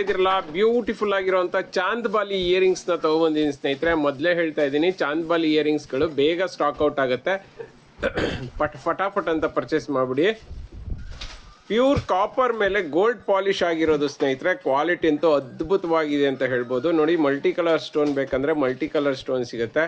ಇದಿರಲ್ಲ beautiful ಆಗಿರುವಂತ ಚಾಂದ್ ಬಾಲಿ ಇಯರಿಂಗ್ಸ್ನ ತಗೊಂಡ್ಬಂದಿದ್ದೀನಿ ಸ್ನೇಹಿತರೆ. ಮೊದಲೇ ಹೇಳ್ತಾ ಇದ್ದೀನಿ ಚಾಂದ್ ಬಾಲಿ ಇಯರಿಂಗ್ಸ್ಗಳು ಬೇಗ ಸ್ಟಾಕ್ ಔಟ್ ಆಗುತ್ತೆ. ಪಟ್, ಫಟಾಫಟ್ ಅಂತ ಪರ್ಚೇಸ್ ಮಾಡ್ಬಿಡಿ. ಪ್ಯೂರ್ ಕಾಪರ್ ಮೇಲೆ ಗೋಲ್ಡ್ ಪಾಲಿಶ್ ಆಗಿರೋದು ಸ್ನೇಹಿತರೆ ಕ್ವಾಲಿಟಿ ಅಂತೂ ಅದ್ಭುತವಾಗಿದೆ ಅಂತ ಹೇಳ್ಬೋದು. ನೋಡಿ ಮಲ್ಟಿ ಕಲರ್ ಸ್ಟೋನ್ ಬೇಕಂದ್ರೆ ಮಲ್ಟಿ ಕಲರ್ ಸ್ಟೋನ್ ಸಿಗುತ್ತೆ.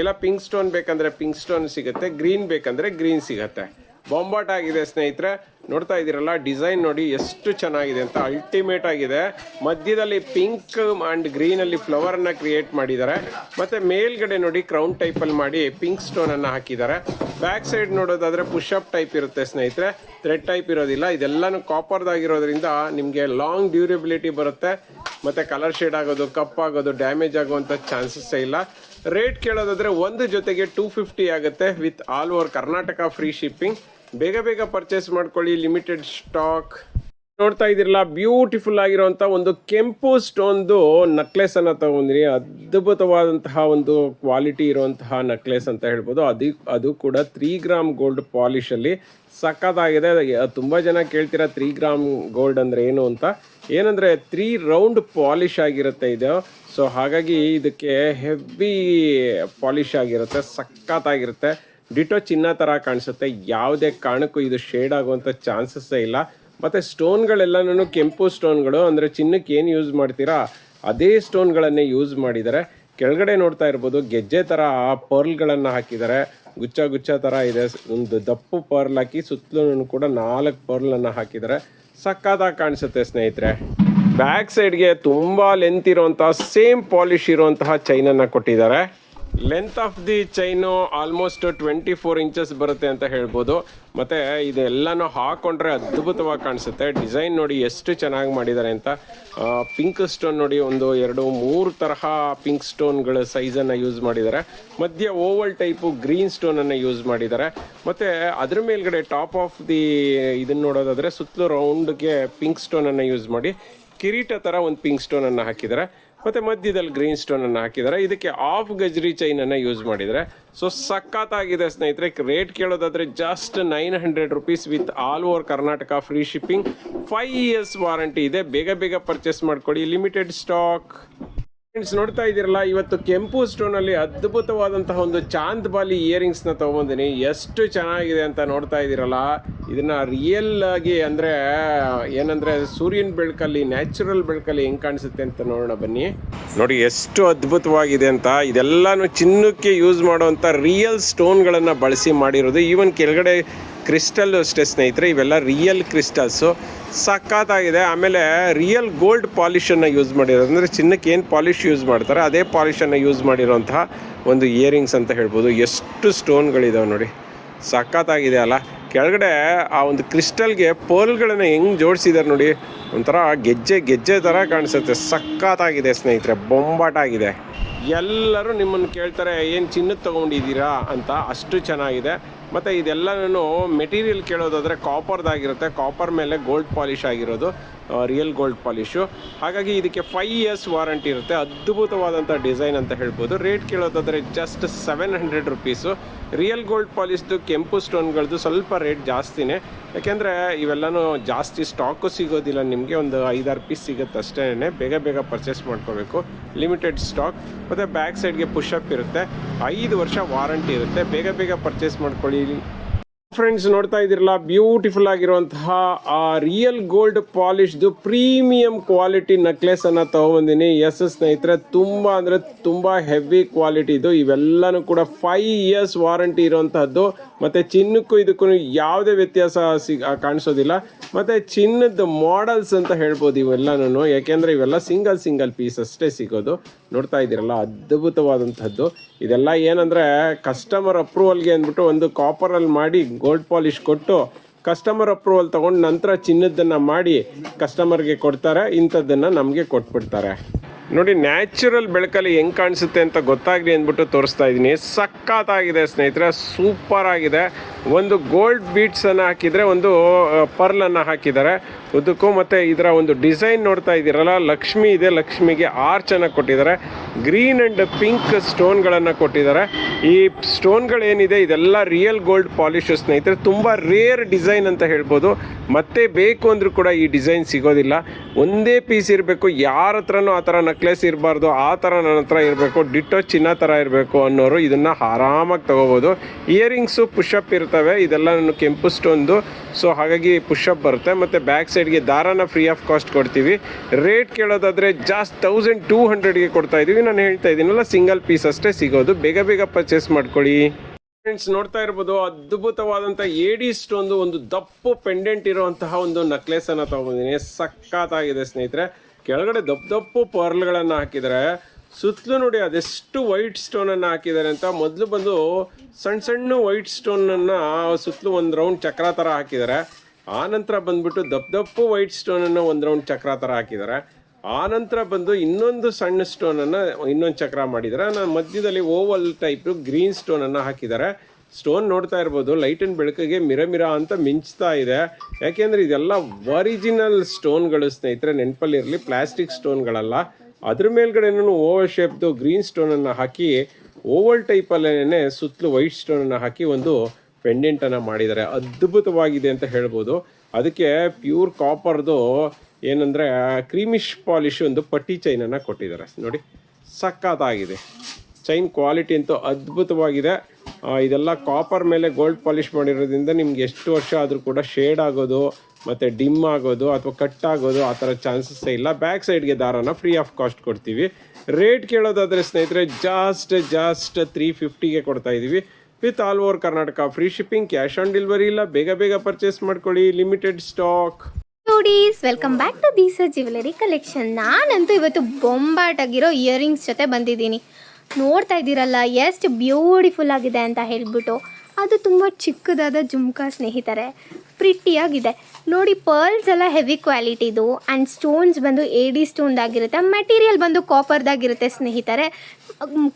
ಇಲ್ಲ ಪಿಂಕ್ ಸ್ಟೋನ್ ಬೇಕಂದ್ರೆ ಪಿಂಕ್ ಸ್ಟೋನ್ ಸಿಗುತ್ತೆ. ಗ್ರೀನ್ ಬೇಕಂದ್ರೆ ಗ್ರೀನ್ ಸಿಗುತ್ತೆ. ಬೊಂಬಾಟ್ ಆಗಿದೆ ಸ್ನೇಹಿತರೆ. ನೋಡ್ತಾ ಇದ್ದೀರಲ್ಲ, ಡಿಸೈನ್ ನೋಡಿ ಎಷ್ಟು ಚೆನ್ನಾಗಿದೆ ಅಂತ ಅಲ್ಟಿಮೇಟ್ ಆಗಿದೆ. ಮಧ್ಯದಲ್ಲಿ ಪಿಂಕ್ ಅಂಡ್ ಗ್ರೀನ್ ಅಲ್ಲಿ ಫ್ಲವರ್ ಅನ್ನ ಕ್ರಿಯೇಟ್ ಮಾಡಿದ್ದಾರೆ. ಮತ್ತೆ ಮೇಲ್ಗಡೆ ನೋಡಿ ಕ್ರೌನ್ ಟೈಪ್ ಅಲ್ಲಿ ಮಾಡಿ ಪಿಂಕ್ ಸ್ಟೋನ್ ಅನ್ನ ಹಾಕಿದ್ದಾರೆ. ಬ್ಯಾಕ್ ಸೈಡ್ ನೋಡೋದಾದ್ರೆ ಪುಷ್ ಅಪ್ ಟೈಪ್ ಇರುತ್ತೆ ಸ್ನೇಹಿತರೆ. ಥ್ರೆಡ್ ಟೈಪ್ ಇರೋದಿಲ್ಲ. ಇದೆಲ್ಲಾನು ಕಾಪರ್ದಾಗಿರೋದ್ರಿಂದ ನಿಮಗೆ ಲಾಂಗ್ ಡ್ಯೂರೆಬಿಲಿಟಿ ಬರುತ್ತೆ. ಮತ್ತೆ ಕಲರ್ ಶೇಡ್ ಆಗೋದು ಕಪ್ಪಾಗೋದು ಡ್ಯಾಮೇಜ್ ಆಗುವಂತ ಚಾನ್ಸಸ್ ಇಲ್ಲ. ರೇಟ್ ಕೇಳೋದಾದ್ರೆ ಒಂದು ಜೊತೆಗೆ ಟೂ ಫಿಫ್ಟಿ ಆಗುತ್ತೆ with all over Karnataka free shipping ಬೇಗ ಬೇಗ ಪರ್ಚೇಸ್ ಮಾಡ್ಕೊಳ್ಳಿ ಲಿಮಿಟೆಡ್ ಸ್ಟಾಕ್ ನೋಡ್ತಾ ಇದ್ದೀರಲ್ಲ ಬ್ಯೂಟಿಫುಲ್ ಆಗಿರುವಂಥ ಒಂದು ಕೆಂಪು ಸ್ಟೋನ್ದು ಅನ್ನ ತಗೊಂಡ್ರಿ. ಅದ್ಭುತವಾದಂತಹ ಒಂದು ಕ್ವಾಲಿಟಿ ಇರುವಂತಹ ನಕ್ಲೆಸ್ ಅಂತ ಹೇಳ್ಬೋದು. ಅದು ಅದು ಕೂಡ ತ್ರೀ ಗ್ರಾಮ್ ಗೋಲ್ಡ್ ಪಾಲಿಶ್ ಅಲ್ಲಿ ಸಖತ್ತಾಗಿದೆ ತುಂಬ ತುಂಬಾ ಜನ ಕೇಳ್ತೀರಾ ತ್ರೀ ಗ್ರಾಮ್ ಗೋಲ್ಡ್ ಅಂದ್ರೆ ಏನು ಅಂತ. ಏನಂದ್ರೆ ತ್ರೀ ರೌಂಡ್ ಪಾಲಿಶ್ ಆಗಿರುತ್ತೆ ಇದು. ಸೊ ಹಾಗಾಗಿ ಇದಕ್ಕೆ ಹೆವಿ ಪಾಲಿಶ್ ಆಗಿರುತ್ತೆ ಸಖತ್ತಾಗಿರುತ್ತೆ ಡಿಟೋ ಚಿನ್ನ ಥರ ಕಾಣಿಸುತ್ತೆ. ಯಾವುದೇ ಕಾರಣಕ್ಕೂ ಇದು ಶೇಡ್ ಆಗುವಂಥ ಚಾನ್ಸಸ್ಸೇ ಇಲ್ಲ. ಮತ್ತು ಸ್ಟೋನ್ಗಳೆಲ್ಲನೂ ಕೆಂಪು ಸ್ಟೋನ್ಗಳು, ಅಂದರೆ ಚಿನ್ನಕ್ಕೆ ಏನು ಯೂಸ್ ಮಾಡ್ತೀರಾ? ಅದೇ ಸ್ಟೋನ್ಗಳನ್ನೇ ಯೂಸ್ ಮಾಡಿದ್ದಾರೆ ಕೆಳಗಡೆ ನೋಡ್ತಾ ಇರ್ಬೋದು, ಗೆಜ್ಜೆ ಥರ ಪರ್ಲ್ಗಳನ್ನು ಹಾಕಿದ್ದಾರೆ ಗುಚ್ಚ ಗುಚ್ಚ ಥರ ಇದೆ. ಒಂದು ದಪ್ಪು ಪರ್ಲ್ ಹಾಕಿ ಸುತ್ತಲೂ ಕೂಡ ನಾಲ್ಕು ಪರ್ಲನ್ನು ಹಾಕಿದ್ದಾರೆ ಸಕ್ಕತ್ತಾಗಿ ಕಾಣಿಸುತ್ತೆ ಸ್ನೇಹಿತರೆ. ಬ್ಯಾಕ್ ಸೈಡ್ಗೆ ತುಂಬ ಲೆಂತ್ ಇರುವಂತಹ ಸೇಮ್ ಪಾಲಿಶ್ ಇರುವಂತಹ ಚೈನನ್ನು ಕೊಟ್ಟಿದ್ದಾರೆ. Length of the chain almost twenty four inches ಬರುತ್ತೆ ಅಂತ ಹೇಳ್ಬೋದು. ಮತ್ತು ಇದೆಲ್ಲನೂ ಹಾಕೊಂಡ್ರೆ ಅದ್ಭುತವಾಗಿ ಕಾಣಿಸುತ್ತೆ. ಡಿಸೈನ್ ನೋಡಿ ಎಷ್ಟು ಚೆನ್ನಾಗಿ ಮಾಡಿದ್ದಾರೆ ಅಂತ. ಪಿಂಕ್ ಸ್ಟೋನ್ ನೋಡಿ ಒಂದು ಎರಡು, ಮೂರು ತರಹ ಪಿಂಕ್ ಸ್ಟೋನ್ಗಳ ಸೈಜನ್ನು ಯೂಸ್ ಮಾಡಿದ್ದಾರೆ. ಮಧ್ಯ ಓವಲ್ ಟೈಪು ಗ್ರೀನ್ ಸ್ಟೋನನ್ನು ಯೂಸ್ ಮಾಡಿದ್ದಾರೆ. ಮತ್ತು ಅದ್ರ ಮೇಲ್ಗಡೆ ಟಾಪ್ ಆಫ್ ದಿ ಇದನ್ನು ನೋಡೋದಾದರೆ ಸುತ್ತಲೂ ರೌಂಡ್ಗೆ ಪಿಂಕ್ ಸ್ಟೋನನ್ನು ಯೂಸ್ ಮಾಡಿ ಕಿರೀಟ ಥರ ಒಂದು ಪಿಂಕ್ ಸ್ಟೋನನ್ನು ಹಾಕಿದ್ದಾರೆ. ಮತ್ತು ಮಧ್ಯದಲ್ಲಿ ಗ್ರೀನ್ ಸ್ಟೋನನ್ನು ಹಾಕಿದ್ದಾರೆ. ಇದಕ್ಕೆ ಆಫ್ ಗಜ್ರಿ ಚೈನನ್ನು ಯೂಸ್ ಮಾಡಿದ್ದಾರೆ. ಸೊ ಸಖತ್ತಾಗಿದೆ ಸ್ನೇಹಿತರೆ. Rate ಕೇಳೋದಾದರೆ just nine hundred rupees with all over Karnataka free shipping five years warranty ಇದೆ. ಬೇಗ ಬೇಗ ಪರ್ಚೇಸ್ ಮಾಡ್ಕೊಳ್ಳಿ. ಲಿಮಿಟೆಡ್ ಸ್ಟಾಕ್ ಫ್ರೆಂಡ್ಸ್ ನೋಡ್ತಾ ಇದ್ದೀರಲ್ಲ, ಇವತ್ತು ಕೆಂಪು ಸ್ಟೋನ್ ಅಲ್ಲಿ ಅದ್ಭುತವಾದಂತಹ ಒಂದು ಚಾಂದ್ ಬಾಲಿ ಇಯರಿಂಗ್ಸ್ನ ತಗೊಂಬಂದಿನಿ. ಎಷ್ಟು ಚೆನ್ನಾಗಿದೆ ಅಂತ ನೋಡ್ತಾ ಇದ್ದೀರಲ್ಲ. ಇದನ್ನ ರಿಯಲ್ ಆಗಿ ಅಂದ್ರೆ, ಏನಂದ್ರೆ ಸೂರ್ಯನ ಬೆಳಕಲ್ಲಿ ನ್ಯಾಚುರಲ್ ಬೆಳಕಲ್ಲಿ ಹೆಂಗ್ ಕಾಣಿಸುತ್ತೆ ಅಂತ ನೋಡೋಣ ಬನ್ನಿ. ನೋಡಿ, ಎಷ್ಟು ಅದ್ಭುತವಾಗಿದೆ ಅಂತ. ಇದೆಲ್ಲಾನು ಚಿನ್ನಕ್ಕೆ ಯೂಸ್ ಮಾಡುವಂತ ರಿಯಲ್ ಸ್ಟೋನ್ಗಳನ್ನು ಬಳಸಿ ಮಾಡಿರೋದು. ಈವನ್ ಕೆಳಗಡೆ ಕ್ರಿಸ್ಟಲ್ ಅಷ್ಟೇ ಸ್ನೇಹಿತರೆ, ಇವೆಲ್ಲ ರಿಯಲ್ ಕ್ರಿಸ್ಟಲ್ಸು ಸಖತ್ತಾಗಿದೆ. ಆಮೇಲೆ ರಿಯಲ್ ಗೋಲ್ಡ್ ಪಾಲಿಷನ್ನು ಯೂಸ್ ಮಾಡಿರೋದು. ಅಂದರೆ ಚಿನ್ನಕ್ಕೆ ಏನು ಪಾಲಿಷ್ ಯೂಸ್ ಮಾಡ್ತಾರೆ, ಅದೇ ಪಾಲಿಷನ್ನು ಯೂಸ್ ಮಾಡಿರೋಂತಹ ಒಂದು ಇಯರಿಂಗ್ಸ್ ಅಂತ ಹೇಳ್ಬೋದು. ಎಷ್ಟು ಸ್ಟೋನ್ಗಳಿದಾವೆ ನೋಡಿ. ಸಖತ್ತಾಗಿದೆ ಅಲ್ಲ. ಕೆಳಗಡೆ ಆ ಒಂದು ಕ್ರಿಸ್ಟಲ್ಗೆ ಪೋಲ್ಗಳನ್ನು ಹೆಂಗೆ ಜೋಡಿಸಿದ್ದಾರೆ ನೋಡಿ. ಒಂಥರ ಗೆಜ್ಜೆ ಗೆಜ್ಜೆ ಥರ ಕಾಣಿಸುತ್ತೆ. ಸಖತ್ತಾಗಿದೆ ಸ್ನೇಹಿತರೆ. ಬೊಂಬಾಟಾಗಿದೆ. ಎಲ್ಲರೂ ನಿಮ್ಮನ್ನು ಕೇಳ್ತಾರೆ, ಏನು ಚಿನ್ನದ ತೊಗೊಂಡಿದ್ದೀರಾ? ಅಂತ. ಅಷ್ಟು ಚೆನ್ನಾಗಿದೆ. ಮತ್ತು ಇದೆಲ್ಲನೂ ಮೆಟೀರಿಯಲ್ ಕೇಳೋದಾದರೆ ಕಾಪರ್ದಾಗಿರುತ್ತೆ ಕಾಪರ್ ಮೇಲೆ ಗೋಲ್ಡ್ ಪಾಲಿಶ್ ಆಗಿರೋದು ರಿಯಲ್ ಗೋಲ್ಡ್ ಪಾಲಿಶು ಹಾಗಾಗಿ ಇದಕ್ಕೆ ಫೈವ್ ಇಯರ್ಸ್ ವಾರಂಟಿ ಇರುತ್ತೆ. ಅದ್ಭುತವಾದಂಥ ಡಿಸೈನ್ ಅಂತ ಹೇಳ್ಬೋದು. Rate ಕೇಳೋದಾದರೆ just seven hundred rupees real gold ಪಾಲಿಸ್ದು ಕೆಂಪು ಸ್ಟೋನ್ಗಳದ್ದು ಸ್ವಲ್ಪ ರೇಟ್ ಜಾಸ್ತಿನೇ. ಯಾಕೆಂದರೆ ಇವೆಲ್ಲನೂ ಜಾಸ್ತಿ ಸ್ಟಾಕು ಸಿಗೋದಿಲ್ಲ. ನಿಮಗೆ ಒಂದು ಐದಾರು ಪೀಸ್ ಸಿಗುತ್ತೆ ಅಷ್ಟೇ ಬೇಗ ಬೇಗ ಪರ್ಚೇಸ್ ಮಾಡ್ಕೋಬೇಕು. ಲಿಮಿಟೆಡ್ ಸ್ಟಾಕ್ ಮತ್ತು ಬ್ಯಾಕ್ ಸೈಡ್ಗೆ ಪುಷಪ್ ಇರುತ್ತೆ. ಐದು ವರ್ಷ ವಾರಂಟಿ ಇರುತ್ತೆ. ಬೇಗ ಬೇಗ ಪರ್ಚೇಸ್ ಮಾಡ್ಕೊಳ್ಳಿ. ಫ್ರೆಂಡ್ಸ್ ನೋಡ್ತಾ ಇದ್ದೀರಲ್ಲ ಬ್ಯೂಟಿಫುಲ್ ಆಗಿರುವಂತಹ ಆ ರಿಯಲ್ ಗೋಲ್ಡ್ ಪಾಲಿಶ್ದು ಪ್ರೀಮಿಯಂ ಕ್ವಾಲಿಟಿ ನೆಕ್ಲೆಸ್ ಅನ್ನ ತಗೊಂಬಂದಿನಿ. ಎಸ್ ಸ್ನೇಹಿತರೆ, ತುಂಬಾ ಅಂದ್ರೆ ತುಂಬಾ ಹೆವಿ ಕ್ವಾಲಿಟಿ ಇದು. ಇವೆಲ್ಲನೂ ಕೂಡ ಫೈವ್ ಇಯರ್ಸ್ ವಾರಂಟಿ ಇರುವಂತಹದ್ದು. ಮತ್ತೆ ಚಿನ್ನಕ್ಕೂ ಇದಕ್ಕೂ ಯಾವುದೇ ವ್ಯತ್ಯಾಸ ಸಿಗ್ ಕಾಣಿಸೋದಿಲ್ಲ. ಮತ್ತೆ ಚಿನ್ನದ ಮಾಡಲ್ಸ್ ಅಂತ ಹೇಳ್ಬೋದು ಇವೆಲ್ಲನೂ ಯಾಕೆಂದ್ರೆ ಇವೆಲ್ಲ ಸಿಂಗಲ್ ಸಿಂಗಲ್ ಪೀಸ್ ಅಷ್ಟೇ ಸಿಗೋದು. ನೋಡ್ತಾ ಇದ್ದೀರಲ್ಲ, ಅದ್ಭುತವಾದಂಥದ್ದು. ಇದೆಲ್ಲ ಏನಂದ್ರೆ ಕಸ್ಟಮರ್ ಅಪ್ರೂವಲ್ಗೆ ಅಂದ್ಬಿಟ್ಟು ಒಂದು ಕಾಪರಲ್ಲಿ ಮಾಡಿ ಗೋಲ್ಡ್ ಪಾಲಿಶ್ ಕೊಟ್ಟು ಕಸ್ಟಮರ್ ಅಪ್ರೂವಲ್ ತಗೊಂಡು ನಂತರ ಚಿನ್ನದನ್ನ ಮಾಡಿ ಕಸ್ಟಮರ್ಗೆ ಕೊಡ್ತಾರೆ. ಇಂಥದ್ದನ್ನು ನಮಗೆ ಕೊಟ್ಬಿಡ್ತಾರೆ. ನೋಡಿ, ನ್ಯಾಚುರಲ್ ಬೆಳಕಲ್ಲಿ ಹೆಂಗೆ ಕಾಣಿಸುತ್ತೆ ಅಂತ ಗೊತ್ತಾಗಲಿ ಅಂದ್ಬಿಟ್ಟು ತೋರಿಸ್ತಾ ಇದ್ದೀನಿ. ಸಖತ್ತಾಗಿದೆ ಸ್ನೇಹಿತರೆ ಸೂಪರ್ ಆಗಿದೆ ಒಂದು ಗೋಲ್ಡ್ ಬೀಟ್ಸನ್ನು ಹಾಕಿದರೆ ಒಂದು ಪರ್ಲನ್ನು ಹಾಕಿದ್ದಾರೆ. ಉದಕ್ಕೂ ಮತ್ತು ಇದರ ಒಂದು ಡಿಸೈನ್ ನೋಡ್ತಾ ಇದ್ದೀರಲ್ಲ, ಲಕ್ಷ್ಮಿ ಇದೆ, ಲಕ್ಷ್ಮಿಗೆ ಆರ್ಚನ್ನು ಕೊಟ್ಟಿದ್ದಾರೆ. ಗ್ರೀನ್ ಆ್ಯಂಡ್ ಪಿಂಕ್ ಸ್ಟೋನ್ಗಳನ್ನು ಕೊಟ್ಟಿದ್ದಾರೆ. ಈ ಸ್ಟೋನ್ಗಳೇನಿದೆ ಇದೆಲ್ಲ ರಿಯಲ್ ಗೋಲ್ಡ್ ಪಾಲಿಶ್ ಸ್ನೇಹಿತರೆ. ತುಂಬ ರೇರ್ ಡಿಸೈನ್ ಅಂತ ಹೇಳ್ಬೋದು. ಮತ್ತೆ ಬೇಕು ಅಂದರೂ ಕೂಡ ಈ ಡಿಸೈನ್ ಸಿಗೋದಿಲ್ಲ. ಒಂದೇ ಪೀಸ್ ಇರಬೇಕು, ಯಾರ ಹತ್ರನೂ ಆ ಥರ ನಕ್ಲೆಸ್ ಇರಬಾರ್ದು, ಆ ಥರ ನನ್ನ ಹತ್ರ ಇರಬೇಕು ಡಿಟ್ಟೋ ಚಿನ್ನ ಥರ ಇರಬೇಕು ಅನ್ನೋರು ಇದನ್ನು ಆರಾಮಾಗಿ ತೊಗೋಬೋದು. ಇಯರಿಂಗ್ಸು ಪುಷಪ್ ಇರ್ತವೆ, ಇದೆಲ್ಲ ನಾನು ಕೆಂಪು ಸ್ಟೋನ್ದು. ಸೊ ಹಾಗಾಗಿ ಪುಷಪ್ ಬರುತ್ತೆ. ಮತ್ತು ಬ್ಯಾಕ್ ಸೈಡ್ಗೆ ದಾರಾನ ಫ್ರೀ ಆಫ್ ಕಾಸ್ಟ್ ಕೊಡ್ತೀವಿ. ರೇಟ್ ಕೇಳೋದಾದರೆ ಜಾಸ್ಟ್ ತೌಸಂಡ್ ಟೂ ಹಂಡ್ರೆಡ್ಗೆ ಕೊಡ್ತಾ ಇದ್ದೀವಿ ನಾನು ಹೇಳ್ತಾ ಇದ್ದೀನಲ್ಲ, ಸಿಂಗಲ್ ಪೀಸ್ ಅಷ್ಟೇ ಸಿಗೋದು. ಬೇಗ ಬೇಗ ಪರ್ಚೇಸ್ ಮಾಡ್ಕೊಳ್ಳಿ. ಫ್ರೆಂಡ್ಸ್ ನೋಡ್ತಾ ಇರ್ಬೋದು, ಅದ್ಭುತವಾದಂಥ ಏಡಿ ಸ್ಟೋನ್ದು ಒಂದು ದಪ್ಪು ಪೆಂಡೆಂಟ್ ಇರುವಂತಹ ಒಂದು ನೆಕ್ಲೆಸ್ ಅನ್ನ ತಗೊಂಡಿದ್ದೀನಿ. ಸಖತ್ತಾಗಿದೆ ಸ್ನೇಹಿತರೆ. ಕೆಳಗಡೆ ದಪ್ಪ ದಪ್ಪು ಪರ್ಲ್ಗಳನ್ನು ಹಾಕಿದರೆ ಸುತ್ತಲೂ ನೋಡಿ ಅದೆಷ್ಟು ವೈಟ್ ಸ್ಟೋನನ್ನು ಹಾಕಿದ್ದಾರೆ ಅಂತ ಮೊದಲು ಬಂದು ಸಣ್ಣ ಸಣ್ಣ ವೈಟ್ ಸ್ಟೋನನ್ನು ಸುತ್ತಲೂ ಒಂದು ರೌಂಡ್ ಚಕ್ರ ಥರ ಹಾಕಿದ್ದಾರೆ. ಆ ನಂತರ ಬಂದ್ಬಿಟ್ಟು ದಪ್ಪ ದಪ್ಪು ವೈಟ್ ಸ್ಟೋನನ್ನು ಒಂದು ರೌಂಡ್ ಚಕ್ರ ಥರ ಹಾಕಿದ್ದಾರೆ. ಆ ನಂತರ ಬಂದು ಇನ್ನೊಂದು ಸಣ್ಣ ಸ್ಟೋನನ್ನು ಇನ್ನೊಂದು ಚಕ್ರ ಮಾಡಿದ್ದಾರೆ. ನಾನು ಮಧ್ಯದಲ್ಲಿ ಓವಲ್ ಟೈಪ್ ಗ್ರೀನ್ ಸ್ಟೋನನ್ನು ಹಾಕಿದ್ದಾರೆ. ಸ್ಟೋನ್ ನೋಡ್ತಾ ಇರ್ಬೋದು, ಲೈಟ್ ಅಂಡ್ ಬೆಳಕಿಗೆ ಮಿರ ಮಿರ ಅಂತ ಮಿಂಚ್ತಾ ಇದೆ. ಯಾಕೆಂದರೆ ಇದೆಲ್ಲ ಒರಿಜಿನಲ್ ಸ್ಟೋನ್ಗಳು ಸ್ನೇಹಿತರೆ ನೆನಪಲ್ಲಿರಲಿ ಪ್ಲಾಸ್ಟಿಕ್ ಸ್ಟೋನ್ಗಳಲ್ಲ. ಅದ್ರ ಮೇಲ್ಗಡೆನೂ ಓವರ್ ಶೇಪ್ದು ಗ್ರೀನ್ ಸ್ಟೋನನ್ನು ಹಾಕಿ, ಓವಲ್ ಟೈಪಲ್ಲೇ ಸುತ್ತಲೂ ವೈಟ್ ಸ್ಟೋನನ್ನು ಹಾಕಿ ಒಂದು ಪೆಂಡೆಂಟನ್ನು ಮಾಡಿದ್ದಾರೆ. ಅದ್ಭುತವಾಗಿದೆ ಅಂತ ಹೇಳ್ಬೋದು. ಅದಕ್ಕೆ ಪ್ಯೂರ್ ಕಾಪರ್ದು ಏನಂದರೆ ಕ್ರೀಮಿಶ್ ಪಾಲಿಶ್ ಒಂದು ಪಟ್ಟಿ ಚೈನನ್ನು ಕೊಟ್ಟಿದ್ದಾರೆ. ನೋಡಿ, ಸಖತ್ತಾಗಿದೆ. ಚೈನ್ ಕ್ವಾಲಿಟಿ ಅಂತೂ ಅದ್ಭುತವಾಗಿದೆ. ಇದೆಲ್ಲ ಕಾಪರ್ ಮೇಲೆ ಗೋಲ್ಡ್ ಪಾಲಿಷ್ ಮಾಡಿರೋದ್ರಿಂದ ನಿಮ್ಗೆ ಎಷ್ಟು ವರ್ಷ ಆದರೂ ಕೂಡ ಶೇಡ್ ಆಗೋದು, ಮತ್ತು ಡಿಮ್ ಆಗೋದು, ಅಥವಾ ಕಟ್ ಆಗೋದು, ಆ ಥರ ಚಾನ್ಸಸ್ ಇಲ್ಲ. ಬ್ಯಾಕ್ ಸೈಡ್ಗೆ ದಾರನ ಫ್ರೀ ಆಫ್ ಕಾಸ್ಟ್ ಕೊಡ್ತೀವಿ. ರೇಟ್ ಕೇಳೋದಾದರೆ ಸ್ನೇಹಿತರೆ ಜಾಸ್ಟ್ ಜಾಸ್ಟ್ ತ್ರೀ ಫಿಫ್ಟಿಗೆ ಕೊಡ್ತಾ ಇದ್ದೀವಿ with all over Karnataka free shipping cash on delivery ಇಲ್ಲ. ಬೇಗ ಬೇಗ ಪರ್ಚೇಸ್ ಮಾಡ್ಕೊಳ್ಳಿ. Limited stock ನೋಡೀಸ್ welcome back to this jewellery collection ನಾನಂತೂ ಇವತ್ತು ಬೊಂಬಾಟಾಗಿರೋ ಇಯರಿಂಗ್ಸ್ ಜೊತೆ ಬಂದಿದ್ದೀನಿ. ನೋಡ್ತಾ ಇದ್ದೀರಲ್ಲ, ಎಷ್ಟು ಬ್ಯೂಟಿಫುಲ್ ಆಗಿದೆ ಅಂತ ಹೇಳಿಬಿಟ್ಟು. ಅದು ತುಂಬ ಚಿಕ್ಕದಾದ ಜುಮ್ಕಾ ಸ್ನೇಹಿತರೆ, ಪ್ರಿಟ್ಟಿಯಾಗಿದೆ. ನೋಡಿ ಪರ್ಲ್ಸ್ ಎಲ್ಲ ಹೆವಿ ಕ್ವಾಲಿಟಿದು ಆ್ಯಂಡ್ ಸ್ಟೋನ್ಸ್ ಬಂದು ಎ ಡಿ ಸ್ಟೋನ್ದಾಗಿರುತ್ತೆ ಮೆಟೀರಿಯಲ್ ಬಂದು ಕಾಪರ್ದಾಗಿರುತ್ತೆ ಸ್ನೇಹಿತರೆ.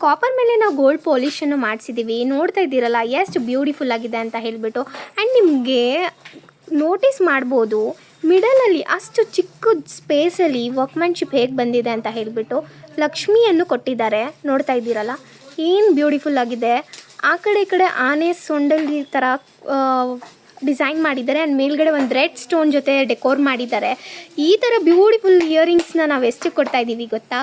ಕಾಪರ್ ಮೇಲೆ ನಾವು ಗೋಲ್ಡ್ ಪಾಲಿಷನ್ನು ಮಾಡಿಸಿದ್ದೀವಿ ನೋಡ್ತಾ ಇದ್ದೀರಲ್ಲ, ಎಷ್ಟು ಬ್ಯೂಟಿಫುಲ್ ಆಗಿದೆ ಅಂತ ಹೇಳಿಬಿಟ್ಟು. ಆ್ಯಂಡ್ ನಿಮಗೆ ನೋಟಿಸ್ ಮಾಡ್ಬೋದು ಮಿಡಲಲ್ಲಿ ಅಷ್ಟು ಚಿಕ್ಕ ಸ್ಪೇಸಲ್ಲಿ ವರ್ಕ್ಮ್ಯಾನ್ಶಿಪ್ ಹೇಗೆ ಬಂದಿದೆ ಅಂತ ಹೇಳಿಬಿಟ್ಟು. ಲಕ್ಷ್ಮಿಯನ್ನು ಕೊಟ್ಟಿದ್ದಾರೆ. ನೋಡ್ತಾ ಇದ್ದೀರಲ್ಲ? ಏನು ಬ್ಯೂಟಿಫುಲ್ ಆಗಿದೆ. ಆ ಕಡೆ ಈ ಕಡೆ ಆನೆ ಸೊಂಡಲ್ಲಿ ಥರ ಡಿಸೈನ್ ಮಾಡಿದ್ದಾರೆ. ಆ್ಯಂಡ್ ಮೇಲ್ಗಡೆ ಒಂದು ರೆಡ್ ಸ್ಟೋನ್ ಜೊತೆ ಡೆಕೋರ್ ಮಾಡಿದ್ದಾರೆ. ಈ ಥರ ಬ್ಯೂಟಿಫುಲ್ ಇಯರಿಂಗ್ಸ್ನ ನಾವು ಎಷ್ಟು ಕೊಡ್ತಾ ಇದ್ದೀವಿ ಗೊತ್ತಾ?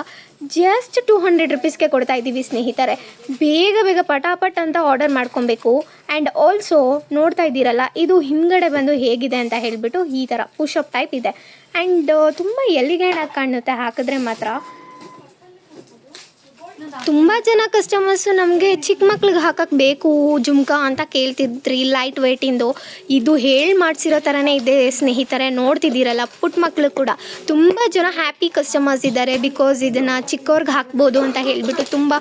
ಜಸ್ಟ್ ಟೂ ಹಂಡ್ರೆಡ್ ರುಪೀಸ್ಗೆ ಕೊಡ್ತಾ ಇದ್ದೀವಿ ಸ್ನೇಹಿತರೆ. ಬೇಗ ಬೇಗ ಪಟಾಪಟ್ ಅಂತ ಆರ್ಡರ್ ಮಾಡ್ಕೊಬೇಕು. ಆ್ಯಂಡ್ ಆಲ್ಸೋ ನೋಡ್ತಾ ಇದ್ದೀರಲ್ಲ, ಇದು ಹಿಂದ್ಗಡೆ ಬಂದು ಹೇಗಿದೆ ಅಂತ ಹೇಳಿಬಿಟ್ಟು ಈ ಥರ ಪುಷಪ್ ಟೈಪ್ ಇದೆ. ಆ್ಯಂಡ್ ತುಂಬ ಎಲ್ಲಿಗೆ ಆಗಿ ಕಾಣುತ್ತೆ. ಹಾಕಿದ್ರೆ ಮಾತ್ರ ತುಂಬ ಜನ ಕಸ್ಟಮರ್ಸ್ ನಮಗೆ ಚಿಕ್ಕ ಮಕ್ಳಿಗೆ ಹಾಕಕ್ಕೆ ಬೇಕು, ಜುಮ್ಕಾ ಅಂತ ಕೇಳ್ತಿದ್ರಿ ಲೈಟ್ ವೆಯ್ಟಿಂದು ಇದು. ಹೇಳಿ ಮಾಡಿಸಿರೋ ಥರನೇ ಇದೆ ಸ್ನೇಹಿತರೆ, ನೋಡ್ತಿದ್ದೀರಲ್ಲ ಪುಟ್ಟ ಮಕ್ಕಳು ಕೂಡ. ತುಂಬ ಜನ ಹ್ಯಾಪಿ ಕಸ್ಟಮರ್ಸ್ ಇದ್ದಾರೆ ಬಿಕಾಸ್ ಇದನ್ನು ಚಿಕ್ಕವ್ರಿಗೆ ಹಾಕ್ಬೋದು ಅಂತ ಹೇಳಿಬಿಟ್ಟು ತುಂಬ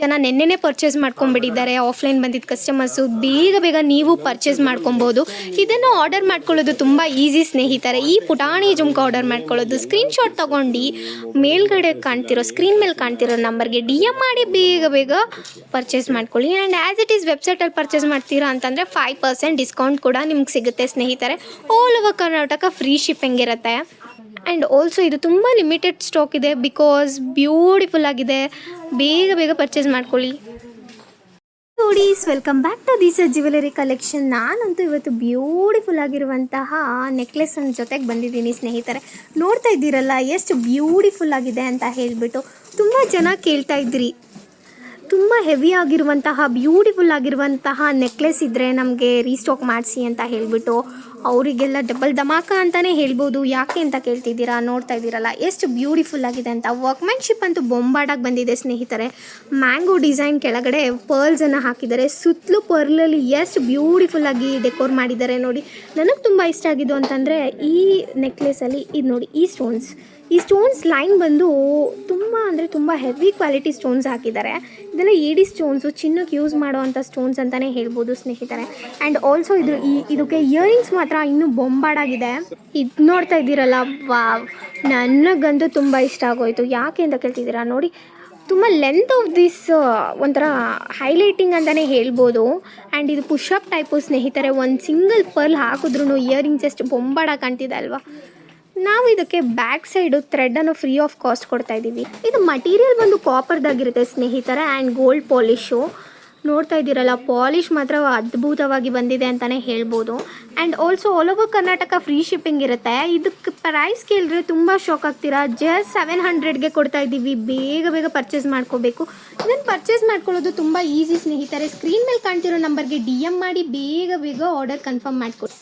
ಜನ ನೆನ್ನೆನೇ ಪರ್ಚೇಸ್ ಮಾಡ್ಕೊಂಡ್ಬಿಟ್ಟಿದ್ದಾರೆ ಆಫ್ಲೈನ್ ಬಂದಿದ್ದ ಕಸ್ಟಮರ್ಸು ಬೇಗ ಬೇಗ ನೀವು ಪರ್ಚೇಸ್ ಮಾಡ್ಕೊಬೋದು. ಇದನ್ನು ಆರ್ಡರ್ ಮಾಡ್ಕೊಳ್ಳೋದು ತುಂಬ ಈಸಿ ಸ್ನೇಹಿತರೆ. ಈ ಪುಟಾಣಿ ಜುಮ್ಕಾ ಆರ್ಡರ್ ಮಾಡ್ಕೊಳ್ಳೋದು ಸ್ಕ್ರೀನ್ಶಾಟ್ ತಗೊಂಡು ಮೇಲ್ಗಡೆ ಕಾಣ್ತಿರೋ ಸ್ಕ್ರೀನ್ ಮೇಲೆ ಕಾಣ್ತಿರೋ ನಂಬರ್ಗೆ ಡಿ ಎಂ ಮಾಡಿ ಬೇಗ ಬೇಗ ಪರ್ಚೇಸ್ ಮಾಡ್ಕೊಳ್ಳಿ. ಆ್ಯಂಡ್ ಆ್ಯಸ್ ಇಟ್ ಈಸ್ ವೆಬ್ಸೈಟಲ್ಲಿ ಪರ್ಚೇಸ್ ಮಾಡ್ತೀರಾ ಅಂತಂದರೆ ಫೈವ್ ಪರ್ಸೆಂಟ್ ಡಿಸ್ಕೌಂಟ್ ಕೂಡ ನಿಮ್ಗೆ ಸಿಗುತ್ತೆ ಸ್ನೇಹಿತರೆ. All over Karnataka free shipping ಇರುತ್ತೆ. ಆ್ಯಂಡ್ ಆಲ್ಸೋ ಇದು ತುಂಬ ಲಿಮಿಟೆಡ್ ಸ್ಟಾಕ್ ಇದೆ. ಬಿಕಾಸ್ ಬ್ಯೂಟಿಫುಲ್ ಆಗಿದೆ. ಬೇಗ ಬೇಗ ಪರ್ಚೇಸ್ ಮಾಡ್ಕೊಳ್ಳಿ. ನೋಡೀಸ್ welcome back to this jewellery collection ನಾನಂತೂ ಇವತ್ತು ಬ್ಯೂಟಿಫುಲ್ ಆಗಿರುವಂತಹ ನೆಕ್ಲೆಸ್ ಜೊತೆಗೆ ಬಂದಿದ್ದೀನಿ ಸ್ನೇಹಿತರೆ. ನೋಡ್ತಾ ಇದ್ದೀರಲ್ಲ, ಎಷ್ಟು ಬ್ಯೂಟಿಫುಲ್ ಆಗಿದೆ ಅಂತ ಹೇಳಿಬಿಟ್ಟು ತುಂಬ ಜನ ಕೇಳ್ತಾ ಇದ್ರಿ. ತುಂಬ ಹೆವಿ ಆಗಿರುವಂತಹ ಬ್ಯೂಟಿಫುಲ್ ಆಗಿರುವಂತಹ ನೆಕ್ಲೆಸ್ ಇದ್ದರೆ ನಮಗೆ ರೀಸ್ಟಾಕ್ ಮಾಡಿಸಿ ಅಂತ ಹೇಳಿಬಿಟ್ಟು ಅವರಿಗೆಲ್ಲ ಡಬಲ್ ಧಮಾಕ ಅಂತಲೇ ಹೇಳ್ಬೋದು. ಯಾಕೆ ಅಂತ ಕೇಳ್ತಿದ್ದೀರಾ? ನೋಡ್ತಾ ಇದ್ದೀರಲ್ಲ. ಎಷ್ಟು ಬ್ಯೂಟಿಫುಲ್ ಆಗಿದೆ ಅಂತ. ವರ್ಕ್ಮ್ಯಾನ್ಶಿಪ್ ಅಂತೂ ಬೊಂಬಾಡಾಗಿ ಬಂದಿದೆ ಸ್ನೇಹಿತರೆ. ಮ್ಯಾಂಗೋ ಡಿಸೈನ್ ಕೆಳಗಡೆ ಪರ್ಲ್ಸನ್ನು ಹಾಕಿದ್ದಾರೆ. ಸುತ್ತಲೂ ಪರ್ಲಲ್ಲಿ ಎಷ್ಟು ಬ್ಯೂಟಿಫುಲ್ ಆಗಿ ಡೆಕೋರ್ ಮಾಡಿದ್ದಾರೆ ನೋಡಿ. ನನಗೆ ತುಂಬ ಇಷ್ಟ ಆಗಿದ್ದು ಅಂತಂದರೆ ಈ ನೆಕ್ಲೆಸಲ್ಲಿ ಇದು ನೋಡಿ, ಈ ಸ್ಟೋನ್ಸ್ ಈ ಸ್ಟೋನ್ಸ್ ಲೈನ್ ಬಂದು ತುಂಬ ಅಂದರೆ ತುಂಬ ಹೆವಿ ಕ್ವಾಲಿಟಿ ಸ್ಟೋನ್ಸ್ ಹಾಕಿದ್ದಾರೆ. ಇದೆಲ್ಲ ಏಡಿ ಸ್ಟೋನ್ಸು ಚಿನ್ನಕ್ಕೆ ಯೂಸ್ ಮಾಡುವಂಥ ಸ್ಟೋನ್ಸ್ ಅಂತಲೇ ಹೇಳ್ಬೋದು ಸ್ನೇಹಿತರೆ. ಆ್ಯಂಡ್ ಆಲ್ಸೋ ಇದು ಈ, ಇದಕ್ಕೆ ಇಯರಿಂಗ್ಸ್ ಮಾತ್ರ ಇನ್ನೂ ಬೊಂಬಾಡಾಗಿದೆ ಇದು ನೋಡ್ತಾ ಇದ್ದೀರಲ್ಲ, ವಾವ್. ನನಗಂತೂ ತುಂಬ ಇಷ್ಟ ಆಗೋಯಿತು. ಯಾಕೆ ಅಂತ ಕೇಳ್ತಿದ್ದೀರಾ? ನೋಡಿ, ತುಂಬ ಲೆಂತ್ ಆಫ್ ದಿಸ್ ಒಂಥರ ಹೈಲೈಟಿಂಗ್ ಅಂತಲೇ ಹೇಳ್ಬೋದು. ಆ್ಯಂಡ್ ಇದು ಪುಷಪ್ ಟೈಪು ಸ್ನೇಹಿತರೆ, ಒಂದು ಸಿಂಗಲ್ ಪರ್ಲ್ ಹಾಕಿದ್ರೂ ಇಯರಿಂಗ್ಸ್ ಎಷ್ಟು ಬೊಂಬಾಡ ಕಾಣ್ತಿದೆ ಅಲ್ವಾ? ನಾವು ಇದಕ್ಕೆ ಬ್ಯಾಕ್ ಸೈಡು ಥ್ರೆಡನ್ನು ಫ್ರೀ ಆಫ್ ಕಾಸ್ಟ್ ಕೊಡ್ತಾ ಇದ್ದೀವಿ. ಇದು ಮಟೀರಿಯಲ್ ಬಂದು ಕಾಪರ್ದಾಗಿರುತ್ತೆ ಸ್ನೇಹಿತರೆ ಆ್ಯಂಡ್ ಗೋಲ್ಡ್ ಪಾಲಿಶು ನೋಡ್ತಾ ಇದ್ದೀರಲ್ಲ ಪಾಲಿಶ್ ಮಾತ್ರ ಅದ್ಭುತವಾಗಿ ಬಂದಿದೆ ಅಂತಲೇ ಹೇಳ್ಬೋದು. And also all over Karnataka free shipping ಇರುತ್ತೆ. ಇದಕ್ಕೆ ಪ್ರೈಸ್ ಕೇಳಿದ್ರೆ ತುಂಬ ಶಾಕ್ ಆಗ್ತೀರಾ? ಜಸ್ಟ್ ಸೆವೆನ್ ಹಂಡ್ರೆಡ್ಗೆ ಕೊಡ್ತಾ ಇದ್ದೀವಿ. ಬೇಗ ಬೇಗ ಪರ್ಚೇಸ್ ಮಾಡ್ಕೋಬೇಕು. ಇದನ್ನು ಪರ್ಚೇಸ್ ಮಾಡ್ಕೊಳ್ಳೋದು ತುಂಬ ಈಸಿ ಸ್ನೇಹಿತರೆ. ಸ್ಕ್ರೀನ್ ಮೇಲೆ ಕಾಣ್ತಿರೋ ನಂಬರ್ಗೆ ಡಿ ಎಂ ಮಾಡಿ ಬೇಗ ಬೇಗ ಆರ್ಡರ್ ಕನ್ಫರ್ಮ್ ಮಾಡಿಕೊಡಿ.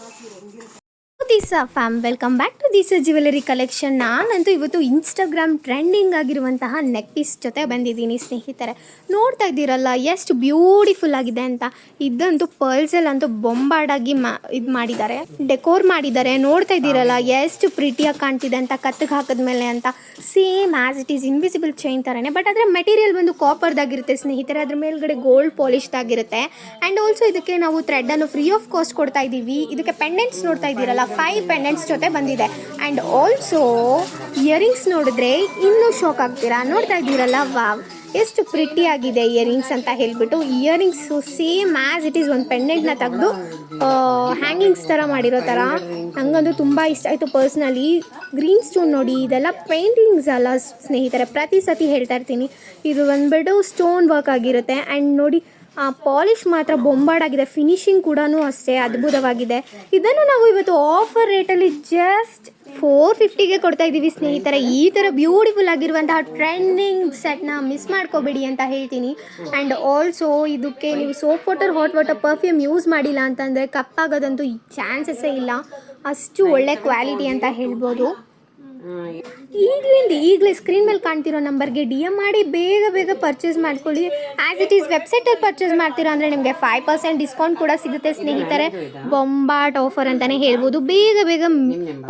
This fam welcome back this jewellery collection ನಾನಂತೂ ಇವತ್ತು ಇನ್ಸ್ಟಾಗ್ರಾಮ್ ಟ್ರೆಂಡಿಂಗ್ ಆಗಿರುವಂತಹ ನೆಕ್ ಪೀಸ್ ಜೊತೆ ಬಂದಿದ್ದೀನಿ, ಸ್ನೇಹಿತರೆ. ನೋಡ್ತಾ ಇದ್ದೀರಲ್ಲ, ಎಷ್ಟು ಬ್ಯೂಟಿಫುಲ್ ಆಗಿದೆ ಅಂತ. ಇದಂತೂ ಪರ್ಲ್ಸಲ್ಲಿ ಅಂತೂ ಬೊಂಬಾಡಾಗಿ ಮಾ, ಇದು ಮಾಡಿದ್ದಾರೆ. ಡೆಕೋರ್ ಮಾಡಿದ್ದಾರೆ. ನೋಡ್ತಾ ಇದ್ದೀರಲ್ಲ, ಎಷ್ಟು ಪ್ರಿಟಿಯಾಗಿ ಕಾಣ್ತಿದೆ ಅಂತ, ಕತ್ತಿಗೆ ಹಾಕಿದ್ಮೇಲೆ ಅಂತ. Same as it is invisible chain ಥರನೇ ಬಟ್ ಅದರ ಮೆಟೀರಿಯಲ್ ಬಂದು ಕಾಪರ್ದಾಗಿರುತ್ತೆ ಸ್ನೇಹಿತರೆ. ಅದ್ರ ಮೇಲ್ಗಡೆ ಗೋಲ್ಡ್ ಪಾಲಿಶ್ದಾಗಿರುತ್ತೆ ಆ್ಯಂಡ್ ಆಲ್ಸೋ ಇದಕ್ಕೆ ನಾವು ಥ್ರೆಡನ್ನು ಫ್ರೀ ಆಫ್ ಕಾಸ್ಟ್ ಕೊಡ್ತಾ ಇದ್ದೀವಿ. ಇದಕ್ಕೆ ಪೆಂಡೆಂಟ್ಸ್ ನೋಡ್ತಾ ಇದ್ದೀರಲ್ಲ ಫೈವ್ ಪೆಂಡೆಂಟ್ಸ್ ಜೊತೆ ಬಂದಿದೆ. ಆ್ಯಂಡ್ ಆಲ್ಸೋ ಇಯರಿಂಗ್ಸ್ ನೋಡಿದ್ರೆ ಇನ್ನೂ ಶಾಕ್ ಆಗ್ತೀರಾ? ನೋಡ್ತಾ ಇದ್ದೀರಲ್ಲ? ವಾವ್ ಎಷ್ಟು ಪ್ರಿಟಿ ಆಗಿದೆ ಇಯರಿಂಗ್ಸ್ ಅಂತ ಹೇಳಿಬಿಟ್ಟು. Earrings same as it is ಒಂದು ಪೆಂಡೆಂಟ್ನ ತೆಗೆದು ಹ್ಯಾಂಗಿಂಗ್ಸ್ ಥರ ಮಾಡಿರೋ ಥರ ನಂಗಂತೂ ತುಂಬ ಇಷ್ಟ ಆಯಿತು ಪರ್ಸ್ನಲಿ ಗ್ರೀನ್ ಸ್ಟೋನ್ ನೋಡಿ, ಇದೆಲ್ಲ ಪೇಂಟಿಂಗ್ಸ್ ಅಲ್ಲ ಸ್ನೇಹಿತರೆ. ಪ್ರತಿ ಸತಿ ಹೇಳ್ತಾ ಇರ್ತೀನಿ. ಇದು ಬಂದುಬಿಟ್ಟು ಸ್ಟೋನ್ ವರ್ಕ್ ಆಗಿರುತ್ತೆ. ಆ್ಯಂಡ್ ನೋಡಿ, ಆ ಪಾಲಿಶ್ ಮಾತ್ರ ಬೊಂಬಾಡಾಗಿದೆ. ಫಿನಿಶಿಂಗ್ ಕೂಡ ಅಷ್ಟೇ ಅದ್ಭುತವಾಗಿದೆ. ಇದನ್ನು ನಾವು ಇವತ್ತು ಆಫರ್ ರೇಟಲ್ಲಿ ಜಸ್ಟ್ ಫೋರ್ ಫಿಫ್ಟಿಗೆ ಕೊಡ್ತಾ ಇದ್ದೀವಿ, ಸ್ನೇಹಿತರ. ಈ ಥರ ಬ್ಯೂಟಿಫುಲ್ ಆಗಿರುವಂತಹ ಟ್ರೆಂಡಿಂಗ್ ಸೆಟ್ನ ಮಿಸ್ ಮಾಡ್ಕೋಬೇಡಿ ಅಂತ ಹೇಳ್ತೀನಿ. ಆ್ಯಂಡ್ ಆಲ್ಸೋ ಇದಕ್ಕೆ ನೀವು soap water hot water perfume use ಮಾಡಿಲ್ಲ ಅಂತಂದರೆ ಕಪ್ಪಾಗೋದಂತೂ ಚಾನ್ಸಸ್ಸೇ ಇಲ್ಲ. ಅಷ್ಟು ಒಳ್ಳೆ ಕ್ವಾಲಿಟಿ ಅಂತ ಹೇಳ್ಬೋದು. ಈಗಲಿಂದ ಈಗಲೇ ಸ್ಕ್ರೀನ್ ಮೇಲೆ ಕಾಣ್ತಿರೋ ನಂಬರ್ಗೆ ಡಿ ಎಂ ಮಾಡಿ ಬೇಗ ಬೇಗ ಪರ್ಚೇಸ್ ಮಾಡ್ಕೊಳ್ಳಿ. ಆ್ಯಸ್ ಇಟ್ ಈಸ್ ವೆಬ್ಸೈಟಲ್ಲಿ ಪರ್ಚೇಸ್ ಮಾಡ್ತೀರೋ ಅಂದರೆ ನಿಮಗೆ ಫೈವ್ ಪರ್ಸೆಂಟ್ ಡಿಸ್ಕೌಂಟ್ ಕೂಡ ಸಿಗುತ್ತೆ ಸ್ನೇಹಿತರೆ. ಬೊಂಬಾಟ್ ಆಫರ್ ಅಂತಲೇ ಹೇಳ್ಬೋದು. ಬೇಗ ಬೇಗ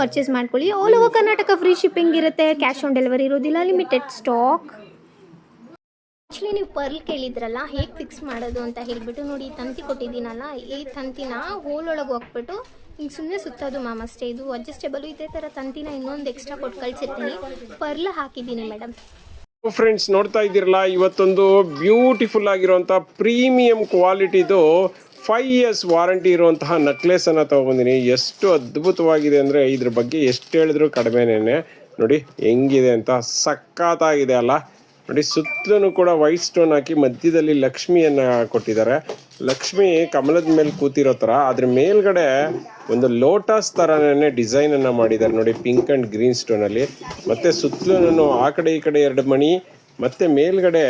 ಪರ್ಚೇಸ್ ಮಾಡ್ಕೊಳ್ಳಿ. All over Karnataka free shipping ಇರುತ್ತೆ ಕ್ಯಾಶ್ ಆನ್ ಡೆಲಿವರಿ ಇರೋದಿಲ್ಲ ಲಿಮಿಟೆಡ್ ಸ್ಟಾಕ್ ಆ್ಯಕ್ಚುಲಿ ನೀವು ಪರ್ಲ್ ಕೇಳಿದ್ರಲ್ಲ ಹೇಗೆ ಫಿಕ್ಸ್ ಮಾಡೋದು ಅಂತ ಹೇಳಿಬಿಟ್ಟು ನೋಡಿ ಈ ತಂತಿ ಕೊಟ್ಟಿದ್ದೀನಲ್ಲ ಈ ತಂತಿನ ಹೋಲ್ ಒಳಗೆ ಹೋಗ್ಬಿಟ್ಟು ಹಿಂಗೆ ಸುಮ್ಮನೆ ಸುತ್ತೋದು ಮ್ಯಾಮ್ ಅಷ್ಟೇ ಇದು ಅಡ್ಜಸ್ಟೇಬಲ್ ಇದೇ ಥರ ತಂತಿನ ಇನ್ನೊಂದು ಎಕ್ಸ್ಟ್ರಾ ಕೊಟ್ಟು ಕಳಿಸಿರ್ತೀನಿ. ಪರ್ಲ್ ಹಾಕಿದ್ದೀನಿ ಮೇಡಮ್ ಫ್ರೆಂಡ್ಸ್ ನೋಡ್ತಾ ಇದ್ದೀರಲ್ಲ, ಇವತ್ತೊಂದು ಬ್ಯೂಟಿಫುಲ್ ಆಗಿರುವಂಥ ಪ್ರೀಮಿಯಂ ಕ್ವಾಲಿಟಿದು ಫೈವ್ ಇಯರ್ಸ್ ವಾರಂಟಿ ಇರುವಂತಹ ನೆಕ್ಲೆಸನ್ನು ತೊಗೊಂಬಂದಿನಿ. ಎಷ್ಟು ಅದ್ಭುತವಾಗಿದೆ ಅಂದರೆ ಇದ್ರ ಬಗ್ಗೆ ಎಷ್ಟು ಹೇಳಿದ್ರು ಕಡಿಮೆನೇ ನೋಡಿ, ಹೆಂಗಿದೆ ಅಂತ ಸಕ್ಕತ್ತಾಗಿದೆ ಅಲ್ಲ. ನೋಡಿ, ಸುತ್ತಲೂ ಕೂಡ ವೈಟ್ ಸ್ಟೋನ್ ಹಾಕಿ ಮಧ್ಯದಲ್ಲಿ ಲಕ್ಷ್ಮಿಯನ್ನು ಕೊಟ್ಟಿದ್ದಾರೆ. ಲಕ್ಷ್ಮಿ ಕಮಲದ ಮೇಲೆ ಕೂತಿರೋ ಥರ ಅದ್ರ ಮೇಲ್ಗಡೆ ಒಂದು ಲೋಟಸ್ ಥರನೇ ಡಿಸೈನನ್ನು ಮಾಡಿದ್ದಾರೆ ನೋಡಿ, ಪಿಂಕ್ ಆ್ಯಂಡ್ ಗ್ರೀನ್ ಸ್ಟೋನಲ್ಲಿ ಮತ್ತು ಸುತ್ತಲೂ ಆ ಕಡೆ ಈ ಕಡೆ ಎರಡು ಮಣಿ, ಮತ್ತು ಮೇಲ್ಗಡೆ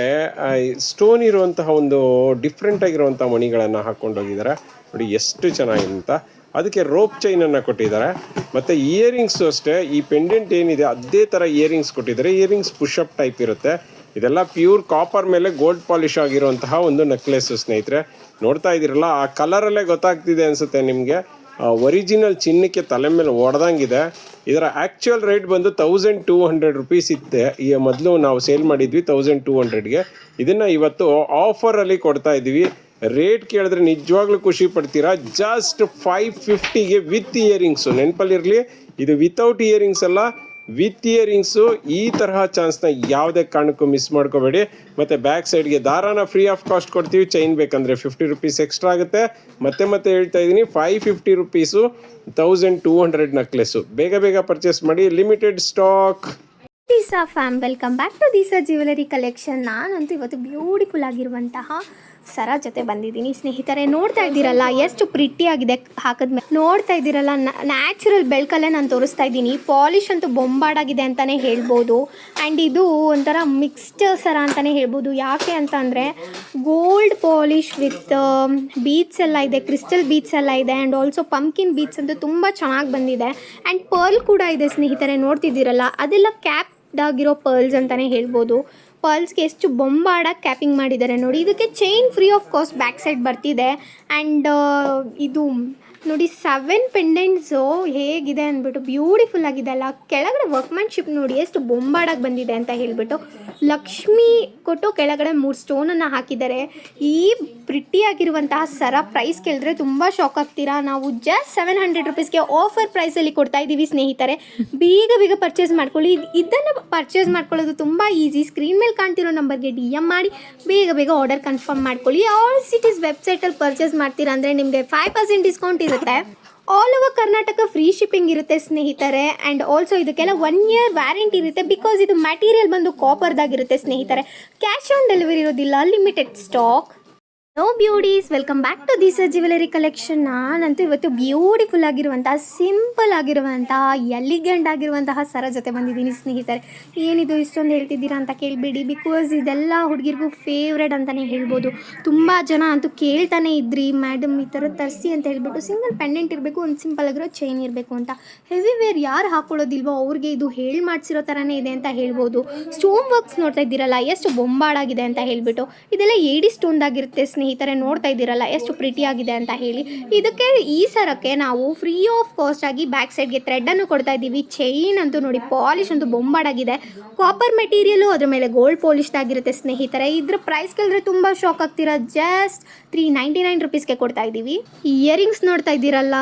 ಸ್ಟೋನ್ ಇರುವಂತಹ ಒಂದು ಡಿಫ್ರೆಂಟ್ ಆಗಿರುವಂಥ ಮಣಿಗಳನ್ನು ಹಾಕ್ಕೊಂಡೋಗಿದ್ದಾರೆ ನೋಡಿ, ಎಷ್ಟು ಚೆನ್ನಾಗಿ ಅಂತ. ಅದಕ್ಕೆ ರೋಪ್ ಚೈನನ್ನು ಕೊಟ್ಟಿದ್ದಾರೆ. ಮತ್ತು ಇಯರಿಂಗ್ಸು ಅಷ್ಟೇ, ಈ ಪೆಂಡೆಂಟ್ ಏನಿದೆ, ಅದೇ ಥರ ಇಯರಿಂಗ್ಸ್ ಕೊಟ್ಟಿದ್ದಾರೆ. ಇಯರಿಂಗ್ಸ್ ಪುಷಪ್ ಟೈಪ್ ಇರುತ್ತೆ. ಇದೆಲ್ಲ ಪ್ಯೂರ್ ಕಾಪರ್ ಮೇಲೆ ಗೋಲ್ಡ್ ಪಾಲಿಶ್ ಆಗಿರುವಂತಹ ಒಂದು ನೆಕ್ಲೆಸ್ ಸ್ನೇಹಿತರೆ. ನೋಡ್ತಾ ಇದ್ದೀರಲ್ಲ, ಆ ಕಲರಲ್ಲೇ ಗೊತ್ತಾಗ್ತಿದೆ ಅನಿಸುತ್ತೆ ನಿಮಗೆ. ಒರಿಜಿನಲ್ ಚಿನ್ನಕ್ಕೆ ತಲೆ ಮೇಲೆ ಹೊಡೆದಂಗಿದೆ ಇದರ ಆ್ಯಕ್ಚುಯಲ್ ರೇಟ್ ಬಂದು ತೌಸಂಡ್ ಟೂ ಹಂಡ್ರೆಡ್ ರುಪೀಸ್ ಇತ್ತೆ. ಈ ಮೊದಲು ನಾವು ಸೇಲ್ ಮಾಡಿದ್ವಿ ತೌಸಂಡ್ ಟೂ ಹಂಡ್ರೆಡ್ಗೆ ಇದನ್ನು ಇವತ್ತು ಆಫರಲ್ಲಿ ಕೊಡ್ತಾ ಇದ್ದೀವಿ. ರೇಟ್ ಕೇಳಿದ್ರೆ ನಿಜವಾಗ್ಲೂ ಖುಷಿ ಪಡ್ತೀರಾ? ಜಸ್ಟ್ ಫೈವ್ ಫಿಫ್ಟಿಗೆ ವಿತ್ ಇಯರಿಂಗ್ಸು ನೆನಪಲ್ಲಿರಲಿ. ಇದು ವಿತೌಟ್ ಇಯರಿಂಗ್ಸ್ ಅಲ್ಲ. ವಿತ್ ಇಯರಿಂಗ್ಸು ಈ ತರಹ ಚಾನ್ಸ್ನ ಯಾವುದೇ ಕಾರಣಕ್ಕೂ ಮಿಸ್ ಮಾಡ್ಕೋಬೇಡಿ. ಮತ್ತು ಬ್ಯಾಕ್ ಸೈಡ್ಗೆ ದಾರಾನ ಫ್ರೀ ಆಫ್ ಕಾಸ್ಟ್ ಕೊಡ್ತೀವಿ. ಚೈನ್ ಬೇಕಂದರೆ ಫಿಫ್ಟಿ ರುಪೀಸ್ ಎಕ್ಸ್ಟ್ರಾ ಆಗುತ್ತೆ. ಮತ್ತೆ ಮತ್ತೆ ಹೇಳ್ತಾ ಇದ್ದೀನಿ, five fifty rupees, thousand two hundred necklace ಬೇಗ ಬೇಗ ಪರ್ಚೇಸ್ ಮಾಡಿ. Limited stock. This fam, welcome back to this jewellery collection. ನಾನಂತೂ ಇವತ್ತು ಬ್ಯೂಟಿಫುಲ್ ಆಗಿರುವಂತಹ ಸರ ಜೊತೆ ಬಂದಿದ್ದೀನಿ. ಸ್ನೇಹಿತರೆ, ನೋಡ್ತಾ ಇದ್ದೀರಲ್ಲ, ಎಷ್ಟು ಪ್ರಿಟಿ ಆಗಿದೆ ಹಾಕಿದ್ಮೇಲೆ ನೋಡ್ತಾ ಇದ್ದೀರಲ್ಲ ನ್ಯಾಚುರಲ್ ಬೆಳ್ಕಲ್ಲೇ ನಾನು ತೋರಿಸ್ತಾ ಇದ್ದೀನಿ. ಪಾಲಿಶ್ ಅಂತೂ ಬೊಂಬಾಡಾಗಿದೆ ಅಂತಲೇ ಹೇಳ್ಬೋದು. ಆ್ಯಂಡ್ ಇದು ಒಂಥರ ಮಿಕ್ಸ್ಡ್ ಸರ ಅಂತಲೇ ಹೇಳ್ಬೋದು. ಯಾಕೆ ಅಂತಂದರೆ ಗೋಲ್ಡ್ ಪಾಲಿಶ್ ವಿತ್ ಬೀಟ್ಸ್ ಎಲ್ಲ ಇದೆ ಕ್ರಿಸ್ಟಲ್ ಬೀಟ್ಸ್ ಎಲ್ಲ ಇದೆ ಆ್ಯಂಡ್ ಆಲ್ಸೋ ಪಂಕಿನ್ ಬೀಟ್ಸ್ ಅಂತೂ ತುಂಬ ಚೆನ್ನಾಗಿ ಬಂದಿದೆ. ಆ್ಯಂಡ್ ಪರ್ಲ್ ಕೂಡ ಇದೆ ಸ್ನೇಹಿತರೆ, ನೋಡ್ತಿದ್ದೀರಲ್ಲ, ಅದೆಲ್ಲ ಕ್ಯಾಪ್ಡ್ ಆಗಿರೋ ಪರ್ಲ್ಸ್ ಅಂತಲೇ ಹೇಳ್ಬೋದು. ಪರ್ಲ್ಸ್ಗೆ ಎಷ್ಟು ಬೊಂಬಾಡಾಗಿ ಕ್ಯಾಪಿಂಗ್ ಮಾಡಿದ್ದಾರೆ ನೋಡಿ. ಇದಕ್ಕೆ chain free of cost back side ಬರ್ತಿದೆ. ಆ್ಯಂಡ್ ಇದು ನೋಡಿ, ಸೆವೆನ್ ಪೆಂಡೆಂಟ್ಸು ಹೇಗಿದೆ ಅಂದ್ಬಿಟ್ಟು ಬ್ಯೂಟಿಫುಲ್ ಆಗಿದೆ ಅಲ್ಲ. ಕೆಳಗಡೆ ವರ್ಕ್ಮ್ಯಾನ್ಶಿಪ್ ನೋಡಿ ಎಷ್ಟು ಬೊಂಬಾಡಾಗಿ ಬಂದಿದೆ ಅಂತ ಹೇಳಿಬಿಟ್ಟು ಲಕ್ಷ್ಮಿ ಕೊಟ್ಟು ಕೆಳಗಡೆ ಮೂರು ಸ್ಟೋನನ್ನು ಹಾಕಿದ್ದಾರೆ. ಈ ಪ್ರಿಟ್ಟಿಯಾಗಿರುವಂತಹ ಸರ ಪ್ರೈಸ್ ಕೇಳಿದ್ರೆ ತುಂಬ ಶಾಕ್ ಆಗ್ತೀರಾ? ನಾವು ಜಸ್ಟ್ ಸೆವೆನ್ ಹಂಡ್ರೆಡ್ ರುಪೀಸ್ಗೆ ಆಫರ್ ಪ್ರೈಸಲ್ಲಿ ಕೊಡ್ತಾ ಇದ್ದೀವಿ ಸ್ನೇಹಿತರೆ. ಬೇಗ ಬೇಗ ಪರ್ಚೇಸ್ ಮಾಡ್ಕೊಳ್ಳಿ. ಇದ್- ಇದನ್ನು ಪರ್ಚೇಸ್ ಮಾಡ್ಕೊಳ್ಳೋದು ತುಂಬ ಈಸಿ. ಸ್ಕ್ರೀನ್ ಮೇಲೆ ಕಾಣ್ತಿರೋ ನಂಬರ್ಗೆ ಡಿ ಎಂ ಮಾಡಿ, ಬೇಗ ಬೇಗ ಆರ್ಡರ್ ಕನ್ಫರ್ಮ್ ಮಾಡ್ಕೊಳ್ಳಿ. ಆಲ್ ಸಿಟೀಸ್ ವೆಬ್ಸೈಟಲ್ಲಿ ಪರ್ಚೇಸ್ ಮಾಡ್ತೀರಾ ಅಂದರೆ ನಿಮಗೆ ಫೈವ್ ಪರ್ಸೆಂಟ್ ಡಿಸ್ಕೌಂಟ್ ಇರುತ್ತೆ. All over Karnataka free shipping ಇರುತ್ತೆ ಸ್ನೇಹಿತರೆ. ಆ್ಯಂಡ್ ಆಲ್ಸೋ ಇದಕ್ಕೆಲ್ಲ ಒನ್ ಇಯರ್ ವ್ಯಾರಂಟಿ ಇರುತ್ತೆ ಬಿಕಾಸ್ ಇದು ಮೆಟೀರಿಯಲ್ ಬಂದು ಕಾಪರ್ದಾಗಿರುತ್ತೆ ಸ್ನೇಹಿತರೆ. ಕ್ಯಾಶ್ ಆನ್ ಡೆಲಿವರಿ ಇರೋದಿಲ್ಲ limited stock no beauties welcome back to this jewellery collection ನಾನಂತೂ ಇವತ್ತು ಬ್ಯೂಟಿಫುಲ್ ಆಗಿರುವಂತಹ ಸಿಂಪಲ್ ಆಗಿರುವಂತಹ ಎಲಿಗೆಂಟ್ ಆಗಿರುವಂತಹ ಸರ ಜೊತೆ ಬಂದಿದ್ದೀನಿ ಸ್ನೇಹಿತರೆ. ಏನಿದು, ಇಷ್ಟೊಂದು ಹೇಳ್ತಿದ್ದೀರಾ ಅಂತ ಕೇಳಬೇಡಿ. ಬಿಕಾಸ್ ಇದೆಲ್ಲ ಹುಡುಗಿರಿಗೂ ಫೇವ್ರೆಟ್ ಅಂತಲೇ ಹೇಳ್ಬೋದು. ತುಂಬ ಜನ ಅಂತೂ ಕೇಳ್ತಾನೆ ಇದ್ರಿ. ಮೇಡಮ್ ಈ ಥರ ತರಿಸಿ ಅಂತ ಹೇಳ್ಬಿಟ್ಟು ಸಿಂಗಲ್ ಪೆಂಡೆಂಟ್ ಇರಬೇಕು, ಒಂದು ಸಿಂಪಲ್ ಆಗಿರೋ ಚೈನ್ ಇರಬೇಕು ಅಂತ. ಹೆವಿ ವೇರ್ ಯಾರು ಹಾಕೊಳ್ಳೋದಿಲ್ವೋ ಅವ್ರಿಗೆ ಇದು ಹೇಳಿ ಮಾಡಿಸಿರೋ ಥರನೇ ಇದೆ ಅಂತ ಹೇಳ್ಬೋದು. ಸ್ಟೋನ್ ವರ್ಕ್ಸ್ ನೋಡ್ತಾ ಇದ್ದೀರಲ್ಲ, ಎಷ್ಟು ಬೊಂಬಾಡಾಗಿದೆ ಅಂತ ಹೇಳ್ಬಿಟ್ಟು. ಇದೆಲ್ಲ ಏಡಿ ಸ್ಟೋನ್ದಾಗಿರುತ್ತೆ ಸ್ನೇಹಿತರೆ. ನೋಡ್ತಾ ಇದ್ದೀರಲ್ಲ, ಎಷ್ಟು ಪ್ರಿಟಿ ಆಗಿದೆ ಅಂತ ಹೇಳಿ. ಇದಕ್ಕೆ ಈ ಸರಕ್ಕೆ ನಾವು ಫ್ರೀ ಆಫ್ ಕಾಸ್ಟ್ ಆಗಿ ಬ್ಯಾಕ್ ಸೈಡ್ಗೆ ಥ್ರೆಡನ್ನು ಕೊಡ್ತಾ ಇದ್ದೀವಿ. ಚೈನ್ ಅಂತೂ ನೋಡಿ ಪಾಲಿಶ್ ಅಂತೂ ಬೊಂಬಾಡಾಗಿದೆ. ಕಾಪರ್ ಮೆಟೀರಿಯಲು ಅದ್ರ ಮೇಲೆ ಗೋಲ್ಡ್ ಪಾಲಿಶ್ಡ್ ಆಗಿರುತ್ತೆ ಸ್ನೇಹಿತರೆ. ಇದ್ರ ಪ್ರೈಸ್ ಕೇಳಿದ್ರೆ ತುಂಬ ಶಾಕ್ ಆಗ್ತೀರಾ? ಜಸ್ಟ್ ತ್ರೀ ನೈಂಟಿ ನೈನ್ ರುಪೀಸ್ಗೆ ಕೊಡ್ತಾ ಇದ್ದೀವಿ. ಇಯರಿಂಗ್ಸ್ ನೋಡ್ತಾ ಇದ್ದೀರಲ್ಲ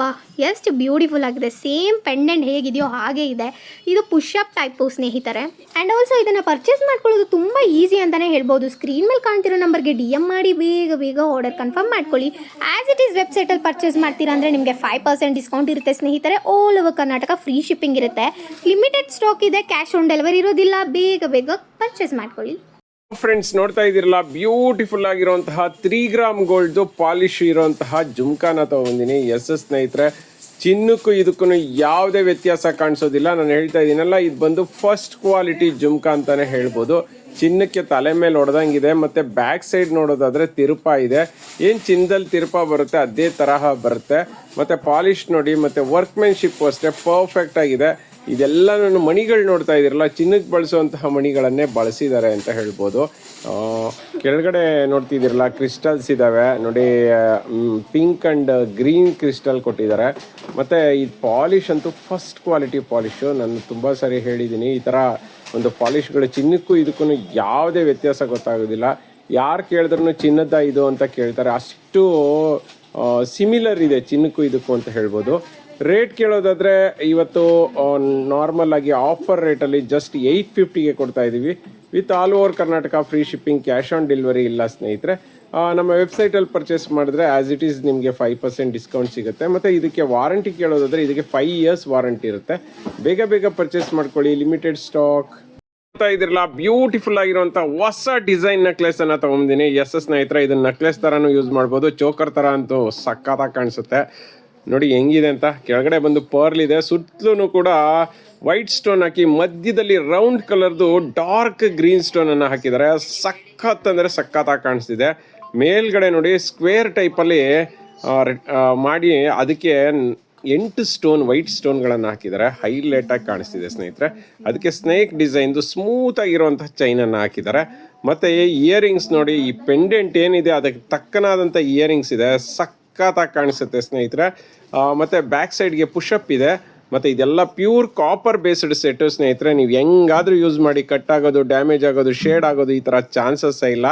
ಬಾ ಎಷ್ಟು ಬ್ಯೂಟಿಫುಲ್ ಆಗಿದೆ. ಸೇಮ್ ಪೆಂಡೆಂಟ್ ಹೇಗಿದೆಯೋ ಹಾಗೆ ಇದೆ. ಇದು ಪುಷಪ್ ಟೈಪು ಸ್ನೇಹಿತರೆ. ಆ್ಯಂಡ್ ಆಲ್ಸೋ ಇದನ್ನು ಪರ್ಚೇಸ್ ಮಾಡ್ಕೊಳ್ಳೋದು ತುಂಬ ಈಸಿ ಅಂತಲೇ ಹೇಳ್ಬೋದು. ಸ್ಕ್ರೀನ್ ಮೇಲೆ ಕಾಣ್ತಿರೋ ನಂಬರ್ಗೆ ಡಿ ಎಂ ಮಾಡಿ ಬೇಗ ಬೇಗ ಆರ್ಡರ್ ಕನ್ಫರ್ಮ್ ಮಾಡ್ಕೊಳ್ಳಿ. ಆ್ಯಸ್ ಇಟ್ ಈಸ್ ವೆಬ್ಸೈಟಲ್ಲಿ ಪರ್ಚೇಸ್ ಮಾಡ್ತೀರಾ ಅಂದರೆ ನಿಮಗೆ ಫೈವ್ ಪರ್ಸೆಂಟ್ ಡಿಸ್ಕೌಂಟ್ ಇರುತ್ತೆ. ಸ್ನೇಹಿತರೆ all over Karnataka free shipping ಇರುತ್ತೆ. ಲಿಮಿಟೆಡ್ ಸ್ಟಾಕ್ ಇದೆ ಕ್ಯಾಶ್ ಆನ್ ಡೆಲಿವರಿ ಇರೋದಿಲ್ಲ. ಬೇಗ ಬೇಗ ಪರ್ಚೇಸ್ ಮಾಡ್ಕೊಳ್ಳಿ. ಫ್ರೆಂಡ್ಸ್ ನೋಡ್ತಾ ಇದ್ದೀರಲ್ಲ ಬ್ಯೂಟಿಫುಲ್ ಆಗಿರುವಂತಹ ತ್ರೀ ಗ್ರಾಮ್ ಗೋಲ್ಡ್ ಪಾಲಿಶ್ ಇರುವಂತಹ ಜುಮ್ಕಾನ ತಗೊಂಡಿನಿ ಎಸ್ ಎಸ್ ಸ್ನೇಹಿತರೆ, ಚಿನ್ನಕ್ಕೂ ಇದಕ್ಕೂ ಯಾವುದೇ ವ್ಯತ್ಯಾಸ ಕಾಣಿಸೋದಿಲ್ಲ. ನಾನು ಹೇಳ್ತಾ ಇದ್ದೀನಲ್ಲ, ಇದು ಬಂದು ಫಸ್ಟ್ ಕ್ವಾಲಿಟಿ ಜುಮ್ಕಾ ಅಂತಲೇ ಹೇಳ್ಬೋದು. ಚಿನ್ನಕ್ಕೆ ತಲೆ ಮೇಲೆ ಹೊಡೆದಂಗಿದೆ, ಮತ್ತೆ ಬ್ಯಾಕ್ ಸೈಡ್ ನೋಡೋದಾದ್ರೆ ತಿರುಪ ಇದೆ. ಏನ್ ಚಿನ್ನದಲ್ಲಿ ತಿರುಪ ಬರುತ್ತೆ, ಅದೇ ತರಹ ಬರುತ್ತೆ. ಮತ್ತೆ ಪಾಲಿಶ್ ನೋಡಿ, ಮತ್ತೆ ವರ್ಕ್ಮೆನ್ಶಿಪ್ ಅಷ್ಟೇ, ಪರ್ಫೆಕ್ಟ್ ಆಗಿದೆ. ಇದೆಲ್ಲ ನಾನು ಮಣಿಗಳು ನೋಡ್ತಾ ಇದ್ದೀರಲ್ಲ, ಚಿನ್ನಕ್ಕೆ ಬಳಸುವಂತಹ ಮಣಿಗಳನ್ನೇ ಬಳಸಿದ್ದಾರೆ ಅಂತ ಹೇಳ್ಬೋದು. ಕೆಳಗಡೆ ನೋಡ್ತಿದ್ದೀರಲ್ಲ, ಕ್ರಿಸ್ಟಲ್ಸ್ ಇದ್ದಾವೆ ನೋಡಿ ಪಿಂಕ್ ಆ್ಯಂಡ್ ಗ್ರೀನ್ ಕ್ರಿಸ್ಟಲ್ ಕೊಟ್ಟಿದ್ದಾರೆ. ಮತ್ತು ಈ ಪಾಲಿಶ್ ಅಂತೂ ಫಸ್ಟ್ ಕ್ವಾಲಿಟಿ ಪಾಲಿಶು. ನಾನು ತುಂಬ ಸಾರಿ ಹೇಳಿದ್ದೀನಿ. ಈ ಥರ ಒಂದು ಪಾಲಿಶ್ಗಳು ಚಿನ್ನಕ್ಕೂ ಇದಕ್ಕೂ ಯಾವುದೇ ವ್ಯತ್ಯಾಸ ಗೊತ್ತಾಗೋದಿಲ್ಲ. ಯಾರು ಕೇಳಿದ್ರು ಚಿನ್ನದ ಇದು ಅಂತ ಕೇಳ್ತಾರೆ. ಅಷ್ಟು ಸಿಮಿಲರ್ ಇದೆ ಚಿನ್ನಕ್ಕೂ ಇದಕ್ಕೂ ಅಂತ ಹೇಳ್ಬೋದು. ರೇಟ್ ಕೇಳೋದಾದರೆ ಇವತ್ತು ನಾರ್ಮಲ್ ಆಗಿ ಆಫರ್ ರೇಟಲ್ಲಿ ಜಸ್ಟ್ ಏಯ್ಟ್ ಫಿಫ್ಟಿಗೆ ಕೊಡ್ತಾ ಇದ್ದೀವಿ with all over Karnataka free shipping cash on delivery ಇಲ್ಲ ಸ್ನೇಹಿತರೆ. ನಮ್ಮ ವೆಬ್ಸೈಟಲ್ಲಿ ಪರ್ಚೇಸ್ ಮಾಡಿದ್ರೆ ಆ್ಯಸ್ ಇಟ್ ಈಸ್ ನಿಮಗೆ ಫೈವ್ ಪರ್ಸೆಂಟ್ ಡಿಸ್ಕೌಂಟ್ ಸಿಗುತ್ತೆ. ಮತ್ತು ಇದಕ್ಕೆ ವಾರಂಟಿ ಕೇಳೋದಾದರೆ ಇದಕ್ಕೆ ಫೈವ್ ಇಯರ್ಸ್ ವಾರಂಟಿ ಇರುತ್ತೆ. ಬೇಗ ಬೇಗ ಪರ್ಚೇಸ್ ಮಾಡ್ಕೊಳ್ಳಿ. ಲಿಮಿಟೆಡ್ ಸ್ಟಾಕ್ ನೋಡ್ತಾ ಇದಿರಲ್ಲ ಬ್ಯೂಟಿಫುಲ್ ಆಗಿರುವಂತ ಹೊಸ ಡಿಸೈನ್ ನೆಕ್ಲೆಸ್ ಅನ್ನ ತಗೊಂಡಿನಿ ಎಸ್ ಎಸ್ ಸ್ನೇಹಿತರ, ಇದನ್ನ ನೆಕ್ಲೆಸ್ ತರಾನು ಯೂಸ್ ಮಾಡ್ಬೋದು. ಚೋಕರ್ ತರ ಅಂತೂ ಸಕ್ಕತ್ತಾಗಿ ಕಾಣಿಸುತ್ತೆ. ನೋಡಿ ಹೆಂಗಿದೆ ಅಂತ. ಕೆಳಗಡೆ ಬಂದು ಪರ್ಲ್ ಇದೆ. ಸುತ್ತಲೂ ಕೂಡ ವೈಟ್ ಸ್ಟೋನ್ ಹಾಕಿ ಮಧ್ಯದಲ್ಲಿ ರೌಂಡ್ ಕಲರ್ದು ಡಾರ್ಕ್ ಗ್ರೀನ್ ಸ್ಟೋನ್ ಅನ್ನ ಹಾಕಿದ್ದಾರೆ. ಸಖತ್ ಅಂದ್ರೆ ಸಖತ್ತಾಗಿ ಕಾಣಿಸ್ತಿದೆ. ಮೇಲ್ಗಡೆ ನೋಡಿ ಸ್ಕ್ವೇರ್ ಟೈಪಲ್ಲಿ ಮಾಡಿ ಅದಕ್ಕೆ ಎಂಟು ಸ್ಟೋನ್ ವೈಟ್ ಸ್ಟೋನ್ಗಳನ್ನು ಹಾಕಿದ್ದಾರೆ. ಹೈಲೈಟ್ ಆಗಿ ಕಾಣಿಸ್ತಿದೆ ಸ್ನೇಹಿತರೆ. ಅದಕ್ಕೆ ಸ್ನೇಕ್ ಡಿಸೈನ್ದು ಸ್ಮೂತ್ ಆಗಿರುವಂತಹ ಚೈನನ್ನು ಹಾಕಿದ್ದಾರೆ. ಮತ್ತೆ ಇಯರಿಂಗ್ಸ್ ನೋಡಿ, ಈ ಪೆಂಡೆಂಟ್ ಏನಿದೆ, ಅದಕ್ಕೆ ತಕ್ಕನಾದಂಥ ಇಯರಿಂಗ್ಸ್ ಇದೆ. ಸಖತ್ತಾಗಿ ಕಾಣಿಸುತ್ತೆ ಸ್ನೇಹಿತರೆ. ಮತ್ತು ಮತ್ತೆ ಬ್ಯಾಕ್ ಸೈಡ್ಗೆ ಪುಷಪ್ ಇದೆ. ಮತ್ತೆ ಇದೆಲ್ಲ ಪ್ಯೂರ್ ಕಾಪರ್ ಬೇಸ್ಡ್ ಸೆಟ್ ಸ್ನೇಹಿತರೆ. ನೀವು ಹೆಂಗಾದರೂ ಯೂಸ್ ಮಾಡಿ ಕಟ್ ಆಗೋದು ಡ್ಯಾಮೇಜ್ ಆಗೋದು ಶೇಡ್ ಆಗೋದು ಈ ಥರ ಚಾನ್ಸಸ್ಸೇ ಇಲ್ಲ.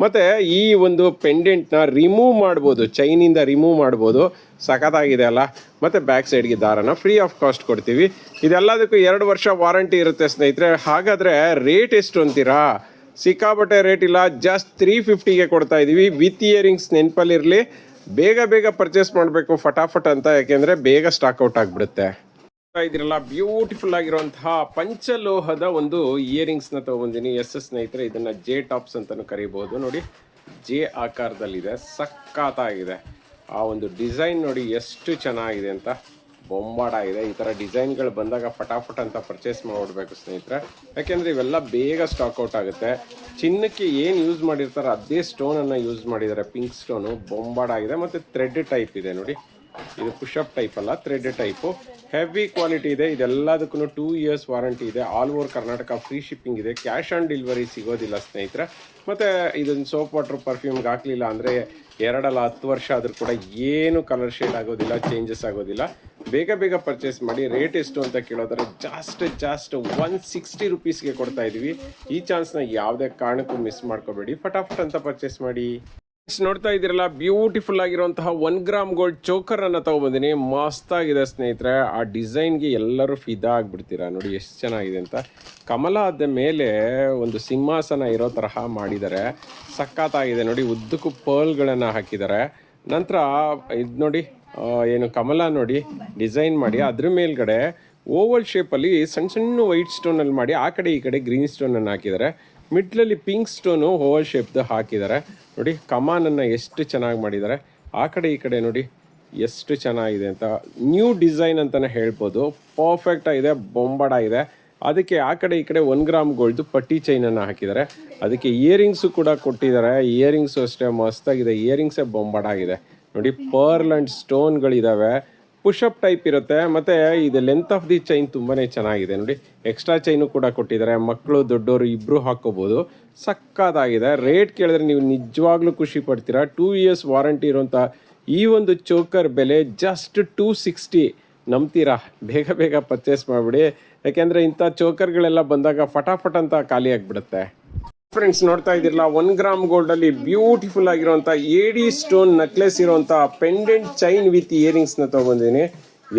ಮತ್ತೆ ಈ ಒಂದು ಪೆಂಡೆಂಟ್ನ ರಿಮೂವ್ ಮಾಡ್ಬೋದು ಚೈನಿಂದ ರಿಮೂವ್ ಮಾಡ್ಬೋದು. ಸಖತ್ತಾಗಿದೆ ಅಲ್ಲ? ಮತ್ತೆ ಬ್ಯಾಕ್ ಸೈಡ್ಗೆ ದಾರನ ಫ್ರೀ ಆಫ್ ಕಾಸ್ಟ್ ಕೊಡ್ತೀವಿ. ಇದೆಲ್ಲದಕ್ಕೂ ಎರಡು ವರ್ಷ ವಾರಂಟಿ ಇರುತ್ತೆ ಸ್ನೇಹಿತರೆ. ಹಾಗಾದ್ರೆ ರೇಟ್ ಎಷ್ಟು ಅಂತೀರಾ? ಸಿಕ್ಕಾಪಟ್ಟೆ ರೇಟ್ ಇಲ್ಲ ಜಸ್ಟ್ ತ್ರೀ ಫಿಫ್ಟಿಗೆ ಕೊಡ್ತಾ ಇದೀವಿ. ವಿತ್ ಇಯರಿಂಗ್ಸ್ ನೆನಪಲ್ಲಿರಲಿ. ಬೇಗ ಬೇಗ ಪರ್ಚೇಸ್ ಮಾಡಬೇಕು, ಫಟಾಫಟ್ ಅಂತ, ಯಾಕೆಂದ್ರೆ ಬೇಗ ಸ್ಟಾಕ್ ಔಟ್ ಆಗಿಬಿಡುತ್ತೆ. ಇದಿರಲ್ಲ ಬ್ಯೂಟಿಫುಲ್ ಆಗಿರುವಂತಹ ಪಂಚಲೋಹದ ಒಂದು ಇಯರಿಂಗ್ಸ್ನ ತಗೊಂಡಿನಿ ಎಸ್ ಎಸ್ ಸ್ನೇಹಿತರೆ, ಇದನ್ನ ಜೆ ಟಾಪ್ಸ್ ಅಂತಲೂ ಕರಿಬಹುದು ನೋಡಿ ಜೆ ಆಕಾರದಲ್ಲಿದೆ, ಸಖತ್ತಾಗಿದೆ. ಆ ಒಂದು ಡಿಸೈನ್ ನೋಡಿ ಎಷ್ಟು ಚೆನ್ನಾಗಿದೆ ಅಂತ ಬೊಂಬಾಡ ಇದೆ. ಈ ಥರ ಡಿಸೈನ್ಗಳು ಬಂದಾಗ ಫಟಾಫಟ್ ಅಂತ ಪರ್ಚೇಸ್ ಮಾಡಿಬಿಡ್ಬೇಕು ಸ್ನೇಹಿತರೆ. ಯಾಕೆಂದ್ರೆ ಇವೆಲ್ಲ ಬೇಗ ಸ್ಟಾಕ್ ಔಟ್ ಆಗುತ್ತೆ. ಚಿನ್ನಕ್ಕೆ ಏನು ಯೂಸ್ ಮಾಡಿರ್ತಾರೋ ಅದೇ ಸ್ಟೋನನ್ನು ಯೂಸ್ ಮಾಡಿದ್ದಾರೆ. ಪಿಂಕ್ ಸ್ಟೋನು ಬೊಂಬಾಡ ಆಗಿದೆ. ಮತ್ತು ಥ್ರೆಡ್ ಟೈಪ್ ಇದೆ, ನೋಡಿ. ಇದು ಪುಷಪ್ ಟೈಪ್ ಅಲ್ಲ ಥ್ರೆಡ್ ಟೈಪು ಹೆವಿ ಕ್ವಾಲಿಟಿ ಇದೆ ಇದೆಲ್ಲದಕ್ಕೂ ಟೂ ಇಯರ್ಸ್ ವಾರಂಟಿ ಇದೆ. All over Karnataka free shipping ಇದೆ. ಕ್ಯಾಶ್ ಆನ್ ಡೆಲಿವರಿ ಸಿಗೋದಿಲ್ಲ ಸ್ನೇಹಿತರೆ. ಮತ್ತು ಇದನ್ನು ಸೋಪ್ ವಾಟರ್ ಪರ್ಫ್ಯೂಮ್ಗೆ ಹಾಕಲಿಲ್ಲ ಅಂದರೆ ಎರಡಲ್ಲ ಹತ್ತು ವರ್ಷ ಆದರೂ ಕೂಡ ಏನು ಕಲರ್ ಶೇಡ್ ಆಗೋದಿಲ್ಲ ಚೇಂಜಸ್ ಆಗೋದಿಲ್ಲ. ಬೇಗ ಬೇಗ ಪರ್ಚೇಸ್ ಮಾಡಿ ರೇಟ್ ಎಷ್ಟು ಅಂತ ಕೇಳೋದ್ರೆ ಜಾಸ್ಟ್ ಜಾಸ್ಟ್ ಒನ್ ಸಿಕ್ಸ್ಟಿ ರುಪೀಸ್ಗೆ ಕೊಡ್ತಾ ಇದೀವಿ. ಈ ಚಾನ್ಸ್ನ ಯಾವುದೇ ಕಾರಣಕ್ಕೂ ಮಿಸ್ ಮಾಡ್ಕೋಬೇಡಿ. ಫಟಾಫಟ್ ಅಂತ ಪರ್ಚೇಸ್ ಮಾಡಿ. ನೋಡ್ತಾ ಇದ್ದೀರಲ್ಲ ಬ್ಯೂಟಿಫುಲ್ ಆಗಿರುವಂತಹ ಒನ್ ಗ್ರಾಮ್ ಗೋಲ್ಡ್ ಚೋಕರ್ ಅನ್ನ ತಗೊಬಂದಿನಿ. ಮಸ್ತ್ ಆಗಿದೆ ಸ್ನೇಹಿತರೆ. ಆ ಡಿಸೈನ್ಗೆ ಎಲ್ಲರೂ ಫಿದಾ ಆಗ್ಬಿಡ್ತೀರಾ? ನೋಡಿ ಎಷ್ಟು ಚೆನ್ನಾಗಿದೆ ಅಂತ. ಕಮಲದ ಮೇಲೆ ಒಂದು ಸಿಂಹಾಸನ ಇರೋ ತರಹ ಮಾಡಿದ್ದಾರೆ. ಸಖತ್ತಾಗಿದೆ. ನೋಡಿ, ಉದ್ದಕ್ಕೂ ಪರ್ಲ್ಗಳನ್ನು ಹಾಕಿದ್ದಾರೆ. ನಂತರ, ಇದು ನೋಡಿ ಏನು ಕಮಲ ನೋಡಿ ಡಿಸೈನ್ ಮಾಡಿ, ಅದ್ರ ಮೇಲ್ಗಡೆ ಓವಲ್ ಶೇಪಲ್ಲಿ ಸಣ್ಣ ಸಣ್ಣ ವೈಟ್ ಸ್ಟೋನಲ್ಲಿ ಮಾಡಿ, ಆ ಕಡೆ ಈ ಕಡೆ ಗ್ರೀನ್ ಸ್ಟೋನನ್ನು ಹಾಕಿದ್ದಾರೆ. ಮಿಡ್ಲಲ್ಲಿ ಪಿಂಕ್ ಸ್ಟೋನು ಓವಲ್ ಶೇಪ್ದು ಹಾಕಿದ್ದಾರೆ. ನೋಡಿ, ಕಮಾನನ್ನು ಎಷ್ಟು ಚೆನ್ನಾಗಿ ಮಾಡಿದ್ದಾರೆ ಆ ಕಡೆ ಈ ಕಡೆ ನೋಡಿ, ಎಷ್ಟು ಚೆನ್ನಾಗಿದೆ ಅಂತ. ನ್ಯೂ ಡಿಸೈನ್ ಅಂತಲೇ ಹೇಳ್ಬೋದು. ಪರ್ಫೆಕ್ಟ್ ಆಗಿದೆ ಬೊಂಬಡ ಇದೆ ಅದಕ್ಕೆ ಆ ಕಡೆ ಈ ಕಡೆ ಒನ್ ಗ್ರಾಮ್ ಗೋಲ್ಡ್ ಪಟ್ಟಿ ಚೈನನ್ನು ಹಾಕಿದ್ದಾರೆ ಅದಕ್ಕೆ ಇಯರಿಂಗ್ಸು ಕೂಡ ಕೊಟ್ಟಿದ್ದಾರೆ ಇಯರಿಂಗ್ಸು ಅಷ್ಟೇ ಮಸ್ತಾಗಿದೆ. ಇಯರಿಂಗ್ಸೇ ಬೊಂಬಡ ಆಗಿದೆ. ನೋಡಿ ಪರ್ಲ್ ಆ್ಯಂಡ್ ಸ್ಟೋನ್ಗಳಿದ್ದಾವೆ ಪುಷಪ್ ಟೈಪ್ ಇರುತ್ತೆ. ಮತ್ತು ಇದು ಲೆಂತ್ ಆಫ್ ದಿ ಚೈನ್ ತುಂಬಾ ಚೆನ್ನಾಗಿದೆ. ನೋಡಿ ಎಕ್ಸ್ಟ್ರಾ ಚೈನು ಕೂಡ ಕೊಟ್ಟಿದ್ದಾರೆ. ಮಕ್ಕಳು ದೊಡ್ಡವರು ಇಬ್ಬರು ಹಾಕ್ಕೋಬೋದು. ಸಕ್ಕತ್ತಾಗಿದೆ. ರೇಟ್ ಕೇಳಿದ್ರೆ ನೀವು ನಿಜವಾಗ್ಲೂ ಖುಷಿ ಪಡ್ತೀರಾ. ಟೂ ಇಯರ್ಸ್ ವಾರಂಟಿ ಇರುವಂಥ ಈ ಒಂದು ಚೋಕರ್ ಬೆಲೆ ಜಸ್ಟ್ ಟೂ ಸಿಕ್ಸ್ಟಿ ನಂಬ್ತೀರಾ? ಬೇಗ ಬೇಗ ಪರ್ಚೇಸ್ ಮಾಡಿಬಿಡಿ. ಯಾಕೆಂದರೆ ಇಂಥ ಚೋಕರ್ಗಳೆಲ್ಲ ಬಂದಾಗ ಫಟಾಫಟ್ ಅಂತ ಖಾಲಿ ಆಗಿಬಿಡುತ್ತೆ. ಫ್ರೆಂಡ್ಸ್ ನೋಡ್ತಾ ಇದ್ದಿರಲ್ಲ ಒನ್ ಗ್ರಾಮ್ ಗೋಲ್ಡ್ ಅಲ್ಲಿ ಬ್ಯೂಟಿಫುಲ್ ಆಗಿರುವಂತ ಏಡಿ ಸ್ಟೋನ್ ನೆಕ್ಲೆಸ್ ಇರುವಂತ ಪೆಂಡೆಂಟ್ ಚೈನ್ ವಿತ್ ಇಯರಿಂಗ್ಸ್ನ ತಗೊಂಡಿದ್ದೀನಿ.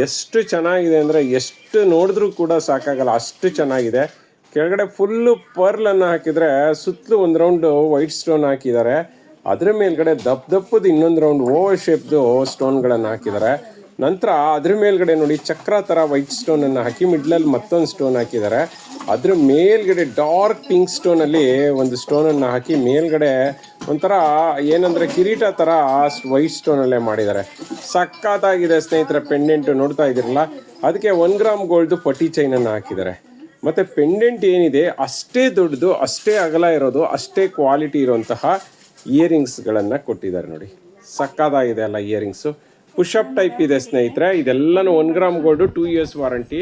ಎಷ್ಟು ಚೆನ್ನಾಗಿದೆ ಅಂದ್ರೆ ಎಷ್ಟು ನೋಡಿದ್ರೂ ಕೂಡ ಸಾಕಾಗಲ್ಲ, ಅಷ್ಟು ಚೆನ್ನಾಗಿದೆ. ಕೆಳಗಡೆ ಫುಲ್ಲು ಪರ್ಲ್ ಅನ್ನು ಹಾಕಿದ್ರೆ ಸುತ್ತಲೂ ಒಂದು ರೌಂಡ್ ವೈಟ್ ಸ್ಟೋನ್ ಹಾಕಿದ್ದಾರೆ. ಅದ್ರ ಮೇಲ್ಗಡೆ ದಪ್ಪ ದಪ್ಪದ ಇನ್ನೊಂದು ರೌಂಡ್ ಓವರ್ ಶೇಪ್ದು ಸ್ಟೋನ್ಗಳನ್ನು ಹಾಕಿದ್ದಾರೆ. ನಂತರ ಅದ್ರ ಮೇಲ್ಗಡೆ ನೋಡಿ ಚಕ್ರ ಥರ ವೈಟ್ ಸ್ಟೋನನ್ನು ಹಾಕಿ ಮಿಡ್ಲಲ್ಲಿ ಮತ್ತೊಂದು ಸ್ಟೋನ್ ಹಾಕಿದ್ದಾರೆ. ಅದ್ರ ಮೇಲ್ಗಡೆ ಡಾರ್ಕ್ ಪಿಂಕ್ ಸ್ಟೋನಲ್ಲಿ ಒಂದು ಸ್ಟೋನನ್ನು ಹಾಕಿ, ಮೇಲ್ಗಡೆ ಒಂಥರ ಏನಂದ್ರೆ ಕಿರೀಟ ಥರ ವೈಟ್ ಸ್ಟೋನಲ್ಲೇ ಮಾಡಿದ್ದಾರೆ. ಸಖತ್ತಾಗಿದೆ ಸ್ನೇಹಿತರ ಪೆಂಡೆಂಟು ನೋಡ್ತಾ ಇದ್ದೀರಲ್ಲ? ಅದಕ್ಕೆ ಒನ್ ಗ್ರಾಮ್ ಗೋಲ್ಡ್ ಪಟ್ಟಿ ಚೈನನ್ನು ಹಾಕಿದ್ದಾರೆ. ಮತ್ತು ಪೆಂಡೆಂಟ್ ಏನಿದೆ, ಅಷ್ಟೇ ದೊಡ್ಡದು, ಅಷ್ಟೇ ಅಗಲ ಇರೋದು, ಅಷ್ಟೇ ಕ್ವಾಲಿಟಿ ಇರುವಂತಹ ಇಯರಿಂಗ್ಸ್ಗಳನ್ನು ಕೊಟ್ಟಿದ್ದಾರೆ ನೋಡಿ. ಸಕ್ಕದಾಗಿದೆ ಅಲ್ಲ ಇಯರಿಂಗ್ಸು ಪುಷಪ್ ಟೈಪ್ ಇದೆ, ಸ್ನೇಹಿತರೆ. ಇದೆಲ್ಲನೂ one gram gold two years warranty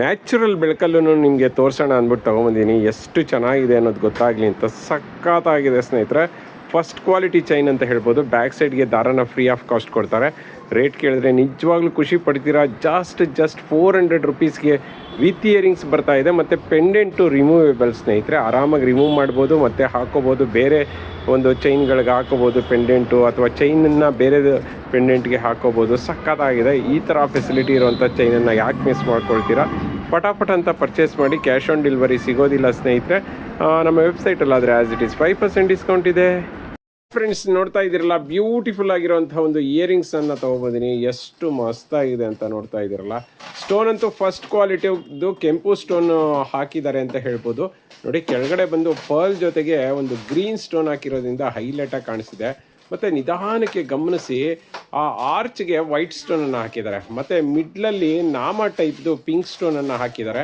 natural ಬೆಳಕಲ್ಲೂ ನಿಮಗೆ ತೋರಿಸೋಣ ಅಂದ್ಬಿಟ್ಟು ತೊಗೊಂಬಂದಿನಿ. ಎಷ್ಟು ಚೆನ್ನಾಗಿದೆ ಅನ್ನೋದು ಗೊತ್ತಾಗಲಿ ಅಂತ ಸಖತ್ತಾಗಿದೆ, ಸ್ನೇಹಿತರೆ. ಫಸ್ಟ್ ಕ್ವಾಲಿಟಿ ಚೈನ್ ಅಂತ ಹೇಳ್ಬೋದು. ಬ್ಯಾಕ್ ಸೈಡ್ಗೆ ದಾರನ ಫ್ರೀ ಆಫ್ ಕಾಸ್ಟ್ ಕೊಡ್ತಾರೆ. ರೇಟ್ ಕೇಳಿದ್ರೆ ನಿಜವಾಗ್ಲೂ ಖುಷಿ ಪಡ್ತೀರಾ? ಜಸ್ಟ್ ಜಸ್ಟ್ ಫೋರ್ ಹಂಡ್ರೆಡ್ ರುಪೀಸ್ಗೆ ವಿತ್ ಇಯರಿಂಗ್ಸ್ ಬರ್ತಾ ಇದೆ, ಮತ್ತು ಪೆಂಡೆಂಟು ರಿಮೂವೇಬಲ್ ಸ್ನೇಹಿತರೆ, ಆರಾಮಾಗಿ ರಿಮೂವ್ ಮಾಡ್ಬೋದು, ಮತ್ತು ಹಾಕೋಬೋದು, ಬೇರೆ ಒಂದು ಚೈನ್ಗಳಿಗೆ ಹಾಕೋಬೋದು ಪೆಂಡೆಂಟು, ಅಥವಾ ಚೈನನ್ನು ಬೇರೆ ಪೆಂಡೆಂಟ್ಗೆ ಹಾಕೋಬೋದು. ಸಕ್ಕತ್ತಾಗಿದೆ ಈ ಥರ ಫೆಸಿಲಿಟಿ ಇರುವಂಥ ಚೈನನ್ನು ಯಾಕೆ ಮಿಸ್ ಮಾಡ್ಕೊಳ್ತೀರಾ? ಫಟಾಫಟ್ ಅಂತ ಪರ್ಚೇಸ್ ಮಾಡಿ ಕ್ಯಾಶ್ ಆನ್ ಡೆಲಿವರಿ ಸಿಗೋದಿಲ್ಲ ಸ್ನೇಹಿತರೆ. ನಮ್ಮ ವೆಬ್ಸೈಟಲ್ಲಾದರೆ as it is five percent discount ಇದೆ. ಫ್ರೆಂಡ್ಸ್ ನೋಡ್ತಾ ಇದ್ದೀರಲ್ಲ? ಬ್ಯೂಟಿಫುಲ್ ಆಗಿರುವಂಥ ಒಂದು ಇಯರಿಂಗ್ಸ್ ಅನ್ನ ತಗೊಬಂದಿನಿ. ಎಷ್ಟು ಮಸ್ತಾಗಿದೆ ಅಂತ ನೋಡ್ತಾ ಇದ್ದೀರಲ್ಲ? ಸ್ಟೋನ್ ಅಂತೂ ಫಸ್ಟ್ ಕ್ವಾಲಿಟಿದು ಕೆಂಪು ಸ್ಟೋನ್ ಹಾಕಿದ್ದಾರೆ ಅಂತ ಹೇಳ್ಬೋದು. ನೋಡಿ, ಕೆಳಗಡೆ ಬಂದು ಪರ್ಲ್ ಜೊತೆಗೆ ಒಂದು ಗ್ರೀನ್ ಸ್ಟೋನ್ ಹಾಕಿರೋದ್ರಿಂದ ಹೈಲೈಟ್ ಆಗಿ ಕಾಣಿಸಿದೆ ಮತ್ತೆ ನಿಧಾನಕ್ಕೆ ಗಮನಿಸಿ, ಆ ಆರ್ಚ್ಗೆ ವೈಟ್ ಸ್ಟೋನ್ ಅನ್ನು ಹಾಕಿದ್ದಾರೆ. ಮತ್ತೆ ಮಿಡ್ಲಲ್ಲಿ ನಾಮ ಟೈಪ್ದು ಪಿಂಕ್ ಸ್ಟೋನ್ ಅನ್ನು ಹಾಕಿದ್ದಾರೆ.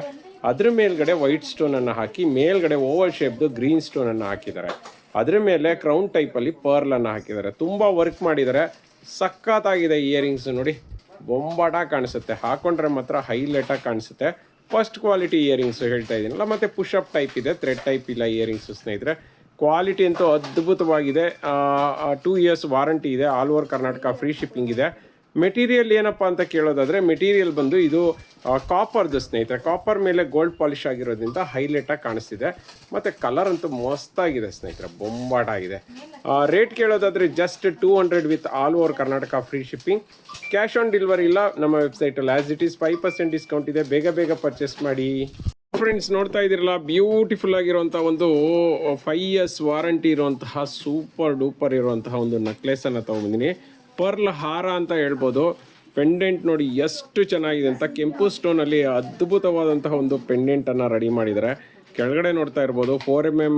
ಅದ್ರ ಮೇಲ್ಗಡೆ ವೈಟ್ ಸ್ಟೋನ್ ಅನ್ನು ಹಾಕಿ, ಮೇಲ್ಗಡೆ ಓವಲ್ ಶೇಪ್ದು ಗ್ರೀನ್ ಸ್ಟೋನ್ ಅನ್ನು ಹಾಕಿದ್ದಾರೆ. ಅದ್ರ ಮೇಲೆ ಕ್ರೌನ್ ಟೈಪಲ್ಲಿ ಪರ್ಲ್ ಅನ್ನು ಹಾಕಿದ್ದಾರೆ. ತುಂಬ ವರ್ಕ್ ಮಾಡಿದ್ದಾರೆ. ಸಖತ್ತಾಗಿದೆ ಇಯರಿಂಗ್ಸ್ ನೋಡಿ. ಬೊಂಬಾಟ ಕಾಣಿಸುತ್ತೆ. ಹಾಕೊಂಡ್ರೆ ಮಾತ್ರ ಹೈಲೈಟಾಗಿ ಕಾಣಿಸುತ್ತೆ. ಫಸ್ಟ್ ಕ್ವಾಲಿಟಿ ಇಯರಿಂಗ್ಸ್ ಹೇಳ್ತಾ ಇದ್ದೀನಲ್ಲ ಮತ್ತು ಅಪ್ ಟೈಪ್ ಇದೆ ಥ್ರೆಡ್ ಟೈಪ್ ಇಲ್ಲ ಇಯರಿಂಗ್ಸ್ ಸ್ನೇಹಿತರೆ. ಕ್ವಾಲಿಟಿ ಅಂತೂ ಅದ್ಭುತವಾಗಿದೆ. ಟೂ ಇಯರ್ಸ್ ವಾರಂಟಿ ಇದೆ. All over Karnataka free shipping ಇದೆ. ಮೆಟೀರಿಯಲ್ ಏನಪ್ಪ ಅಂತ ಕೇಳೋದಾದ್ರೆ ಮೆಟೀರಿಯಲ್ ಬಂದು ಇದು ಕಾಪರ್ದು ಸ್ನೇಹಿತರೆ ಕಾಪರ್ ಮೇಲೆ ಗೋಲ್ಡ್ ಪಾಲಿಶ್ ಆಗಿರೋದ್ರಿಂದ ಹೈಲೈಟಾಗಿ ಕಾಣಿಸ್ತಿದೆ. ಮತ್ತು ಕಲರ್ ಅಂತೂ ಮಸ್ತಾಗಿದೆ ಸ್ನೇಹಿತರೆ ಬೊಂಬಾಟ ಆಗಿದೆ rate ಕೇಳೋದಾದ್ರೆ just two hundred with all over Karnataka free shipping cash on delivery ಇಲ್ಲ, ನಮ್ಮ ವೆಬ್ಸೈಟಲ್ಲಿ as it is five percent discount ಇದೆ. ಬೇಗ ಬೇಗ ಪರ್ಚೇಸ್ ಮಾಡಿ. ಫ್ರೆಂಡ್ಸ್ ನೋಡ್ತಾ ಇದ್ದೀರಲ್ಲ ಬ್ಯೂಟಿಫುಲ್ ಆಗಿರುವಂಥ ಒಂದು ಫೈವ್ ಇಯರ್ಸ್ ವಾರಂಟಿ ಇರುವಂತಹ ಸೂಪರ್ ಡೂಪರ್ ಇರುವಂತಹ ಒಂದು ನೆಕ್ಲೆಸ್ ತೊಗೊಂಡಿದ್ದೀನಿ ತಗೊಂಡಿದ್ದೀನಿ ಪರ್ಲ್ ಹಾರ ಅಂತ ಹೇಳ್ಬೋದು. ಪೆಂಡೆಂಟ್ ನೋಡಿ ಎಷ್ಟು ಚೆನ್ನಾಗಿದೆ ಅಂತ ಕೆಂಪು ಸ್ಟೋನಲ್ಲಿ ಅದ್ಭುತವಾದಂತಹ ಒಂದು ಪೆಂಡೆಂಟನ್ನು ರೆಡಿ ಮಾಡಿದ್ದಾರೆ. ಕೆಳಗಡೆ ನೋಡ್ತಾ ಇರ್ಬೋದು ಫೋರ್ ಎಂ ಎಂ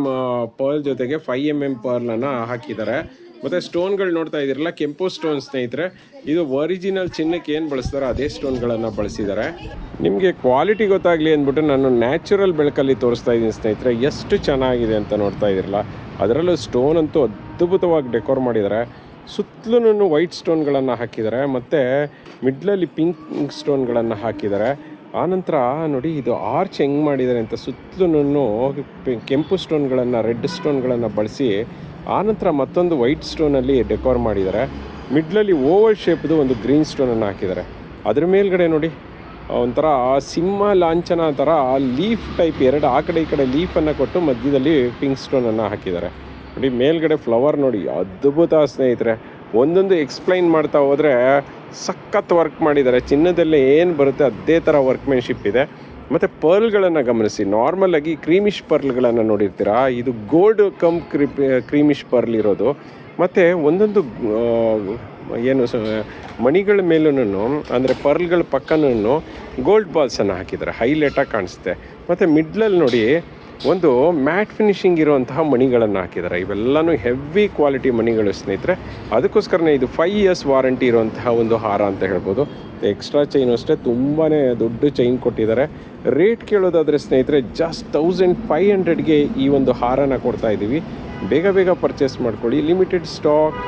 ಪರ್ಲ್ ಜೊತೆಗೆ ಫೈವ್ ಎಂ ಎಂ ಪರ್ಲನ್ನು ಹಾಕಿದ್ದಾರೆ. ಮತ್ತು ಸ್ಟೋನ್ಗಳು ನೋಡ್ತಾ ಇದ್ದೀರಲ್ಲ, ಕೆಂಪು ಸ್ಟೋನ್ ಸ್ನೇಹಿತರೆ, ಇದು ಒರಿಜಿನಲ್ ಚಿನ್ನಕ್ಕೆ ಏನು ಬಳಸ್ತಾರೋ ಅದೇ ಸ್ಟೋನ್ಗಳನ್ನು ಬಳಸಿದ್ದಾರೆ. ನಿಮಗೆ ಕ್ವಾಲಿಟಿ ಗೊತ್ತಾಗಲಿ ಅಂದ್ಬಿಟ್ಟು ನಾನು ನ್ಯಾಚುರಲ್ ಬೆಳಕಲ್ಲಿ ತೋರಿಸ್ತಾ ಇದ್ದೀನಿ ಸ್ನೇಹಿತರೆ, ಎಷ್ಟು ಚೆನ್ನಾಗಿದೆ ಅಂತ ನೋಡ್ತಾ ಇದ್ದೀರಲ್ಲ. ಅದರಲ್ಲೂ ಸ್ಟೋನ್ ಅಂತೂ ಅದ್ಭುತವಾಗಿ ಡೆಕೋರ್ ಮಾಡಿದ್ದಾರೆ. ಸುತ್ತಲೂ ವೈಟ್ ಸ್ಟೋನ್ಗಳನ್ನು ಹಾಕಿದ್ದಾರೆ, ಮತ್ತು ಮಿಡ್ಲಲ್ಲಿ ಪಿಂಕ್ ಸ್ಟೋನ್ಗಳನ್ನು ಹಾಕಿದ್ದಾರೆ. ಆನಂತರ ನೋಡಿ, ಇದು ಆರ್ಚ್ ಹೆಂಗೆ ಮಾಡಿದ್ದಾರೆ ಅಂತ ಸುತ್ತಲೂ ಕೆಂಪು ಸ್ಟೋನ್ಗಳನ್ನು, ರೆಡ್ ಸ್ಟೋನ್ಗಳನ್ನು ಬಳಸಿ ಆನಂತರ ಮತ್ತೊಂದು ವೈಟ್ ಸ್ಟೋನಲ್ಲಿ ಡೆಕೋರ್ ಮಾಡಿದ್ದಾರೆ. ಮಿಡ್ಲಲ್ಲಿ ಓವಲ್ ಶೇಪ್ದು ಒಂದು ಗ್ರೀನ್ ಸ್ಟೋನನ್ನು ಹಾಕಿದ್ದಾರೆ. ಅದ್ರ ಮೇಲ್ಗಡೆ ನೋಡಿ, ಒಂಥರ ಸಿಂಹ ಲಾಂಛನ ಥರ ಲೀಫ್ ಟೈಪ್ ಎರಡು, ಆ ಕಡೆ ಈ ಕಡೆ ಲೀಫನ್ನು ಕೊಟ್ಟು ಮಧ್ಯದಲ್ಲಿ ಪಿಂಕ್ ಸ್ಟೋನನ್ನು ಹಾಕಿದ್ದಾರೆ. ನೋಡಿ, ಮೇಲ್ಗಡೆ ಫ್ಲವರ್ ನೋಡಿ, ಅದ್ಭುತ ಸ್ನೇಹಿತರೆ. ಒಂದೊಂದು ಎಕ್ಸ್ಪ್ಲೈನ್ ಮಾಡ್ತಾ ಹೋದರೆ ಸಖತ್ ವರ್ಕ್ ಮಾಡಿದ್ದಾರೆ. ಚಿನ್ನದಲ್ಲಿ ಏನು ಬರುತ್ತೆ ಅದೇ ಥರ ವರ್ಕ್ಮೆನ್ಶಿಪ್ ಇದೆ. ಮತ್ತು ಪರ್ಲ್ಗಳನ್ನು ಗಮನಿಸಿ. ನಾರ್ಮಲ್ ಆಗಿ ಕ್ರೀಮಿಶ್ ಪರ್ಲ್ಗಳನ್ನು ನೋಡಿರ್ತೀರಾ? ಇದು ಗೋಲ್ಡ್ ಕಮ್ ಕ್ರಿ ಕ್ರೀಮಿಶ್ ಪರ್ಲ್ ಇರೋದು. ಮತ್ತು ಒಂದೊಂದು ಏನು ಮಣಿಗಳ ಮೇಲೂ ಅಂದರೆ ಪರ್ಲ್ಗಳ ಪಕ್ಕನೂ ಗೋಲ್ಡ್ ಬಾಲ್ಸನ್ನು ಹಾಕಿದ್ದಾರೆ. ಹೈಲೈಟಾಗಿ ಕಾಣಿಸುತ್ತೆ. ಮತ್ತು ಮಿಡ್ಲಲ್ಲಿ ನೋಡಿ ಒಂದು ಮ್ಯಾಟ್ ಫಿನಿಶಿಂಗ್ ಇರುವಂತಹ ಮಣಿಗಳನ್ನು ಹಾಕಿದ್ದಾರೆ. ಇವೆಲ್ಲನೂ ಹೆವಿ ಕ್ವಾಲಿಟಿ ಮಣಿಗಳು ಸ್ನೇಹಿತರೆ. ಅದಕ್ಕೋಸ್ಕರನೇ ಇದು ಫೈವ್ ಇಯರ್ಸ್ ವಾರಂಟಿ ಇರುವಂತಹ ಒಂದು ಹಾರ ಅಂತ ಹೇಳ್ಬೋದು. ಎಕ್ಸ್ಟ್ರಾ ಚೈನು ಅಷ್ಟೇ ತುಂಬಾ ದೊಡ್ಡ ಚೈನ್ ಕೊಟ್ಟಿದ್ದಾರೆ. ರೇಟ್ ಕೇಳೋದಾದರೆ ಸ್ನೇಹಿತರೆ ಜಸ್ಟ್ ತೌಸಂಡ್ ಫೈವ್ ಹಂಡ್ರೆಡ್ಗೆ ಈ ಒಂದು ಹಾರನ ಕೊಡ್ತಾ ಇದ್ದೀವಿ ಬೇಗ ಬೇಗ ಪರ್ಚೇಸ್ ಮಾಡ್ಕೊಳ್ಳಿ. Limited stock